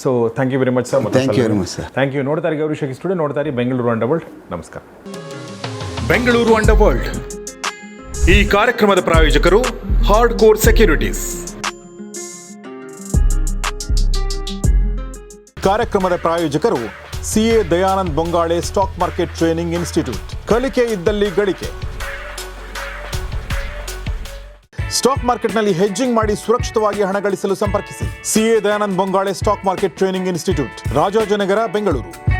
so thank you very much sir thank you very much sir thank you ನೋಡ್ತಾರೆ ಗೌರಿ ಶಕ್ತಿ ಸ್ಟುಡಿಯೋ ನೋಡ್ತಾರೆ ಬೆಂಗಳೂರು ಅಂಡರ್ ವರ್ಲ್ಡ್ ನಮಸ್ಕಾರ. ಬೆಂಗಳೂರು ಅಂಡರ್ ವರ್ಲ್ಡ್ ಈ ಕಾರ್ಯಕ್ರಮದ ಪ್ರಾಯೋಜಕರು ಹಾರ್ಡ್ ಕೋರ್ ಸೆಕ್ಯೂರಿಟೀಸ್ ಕಾರ್ಯಕ್ರಮದ ಪ್ರಾಯೋಜಕರು CA Dayanand Bongale stock market training institute. ಕಲಿಕೆ ಇದ್ದಲ್ಲಿ ಗಳಿಕೆ. ಸ್ಟಾಕ್ ಮಾರ್ಕೆಟ್ನಲ್ಲಿ ಹೆಜ್ಜಿಂಗ್ ಮಾಡಿ ಸುರಕ್ಷಿತವಾಗಿ ಹಣ ಗಳಿಸಲು ಸಂಪರ್ಕಿಸಿ. CA Dayanand Bongale stock market training institute, Rajajinagar, Bengaluru.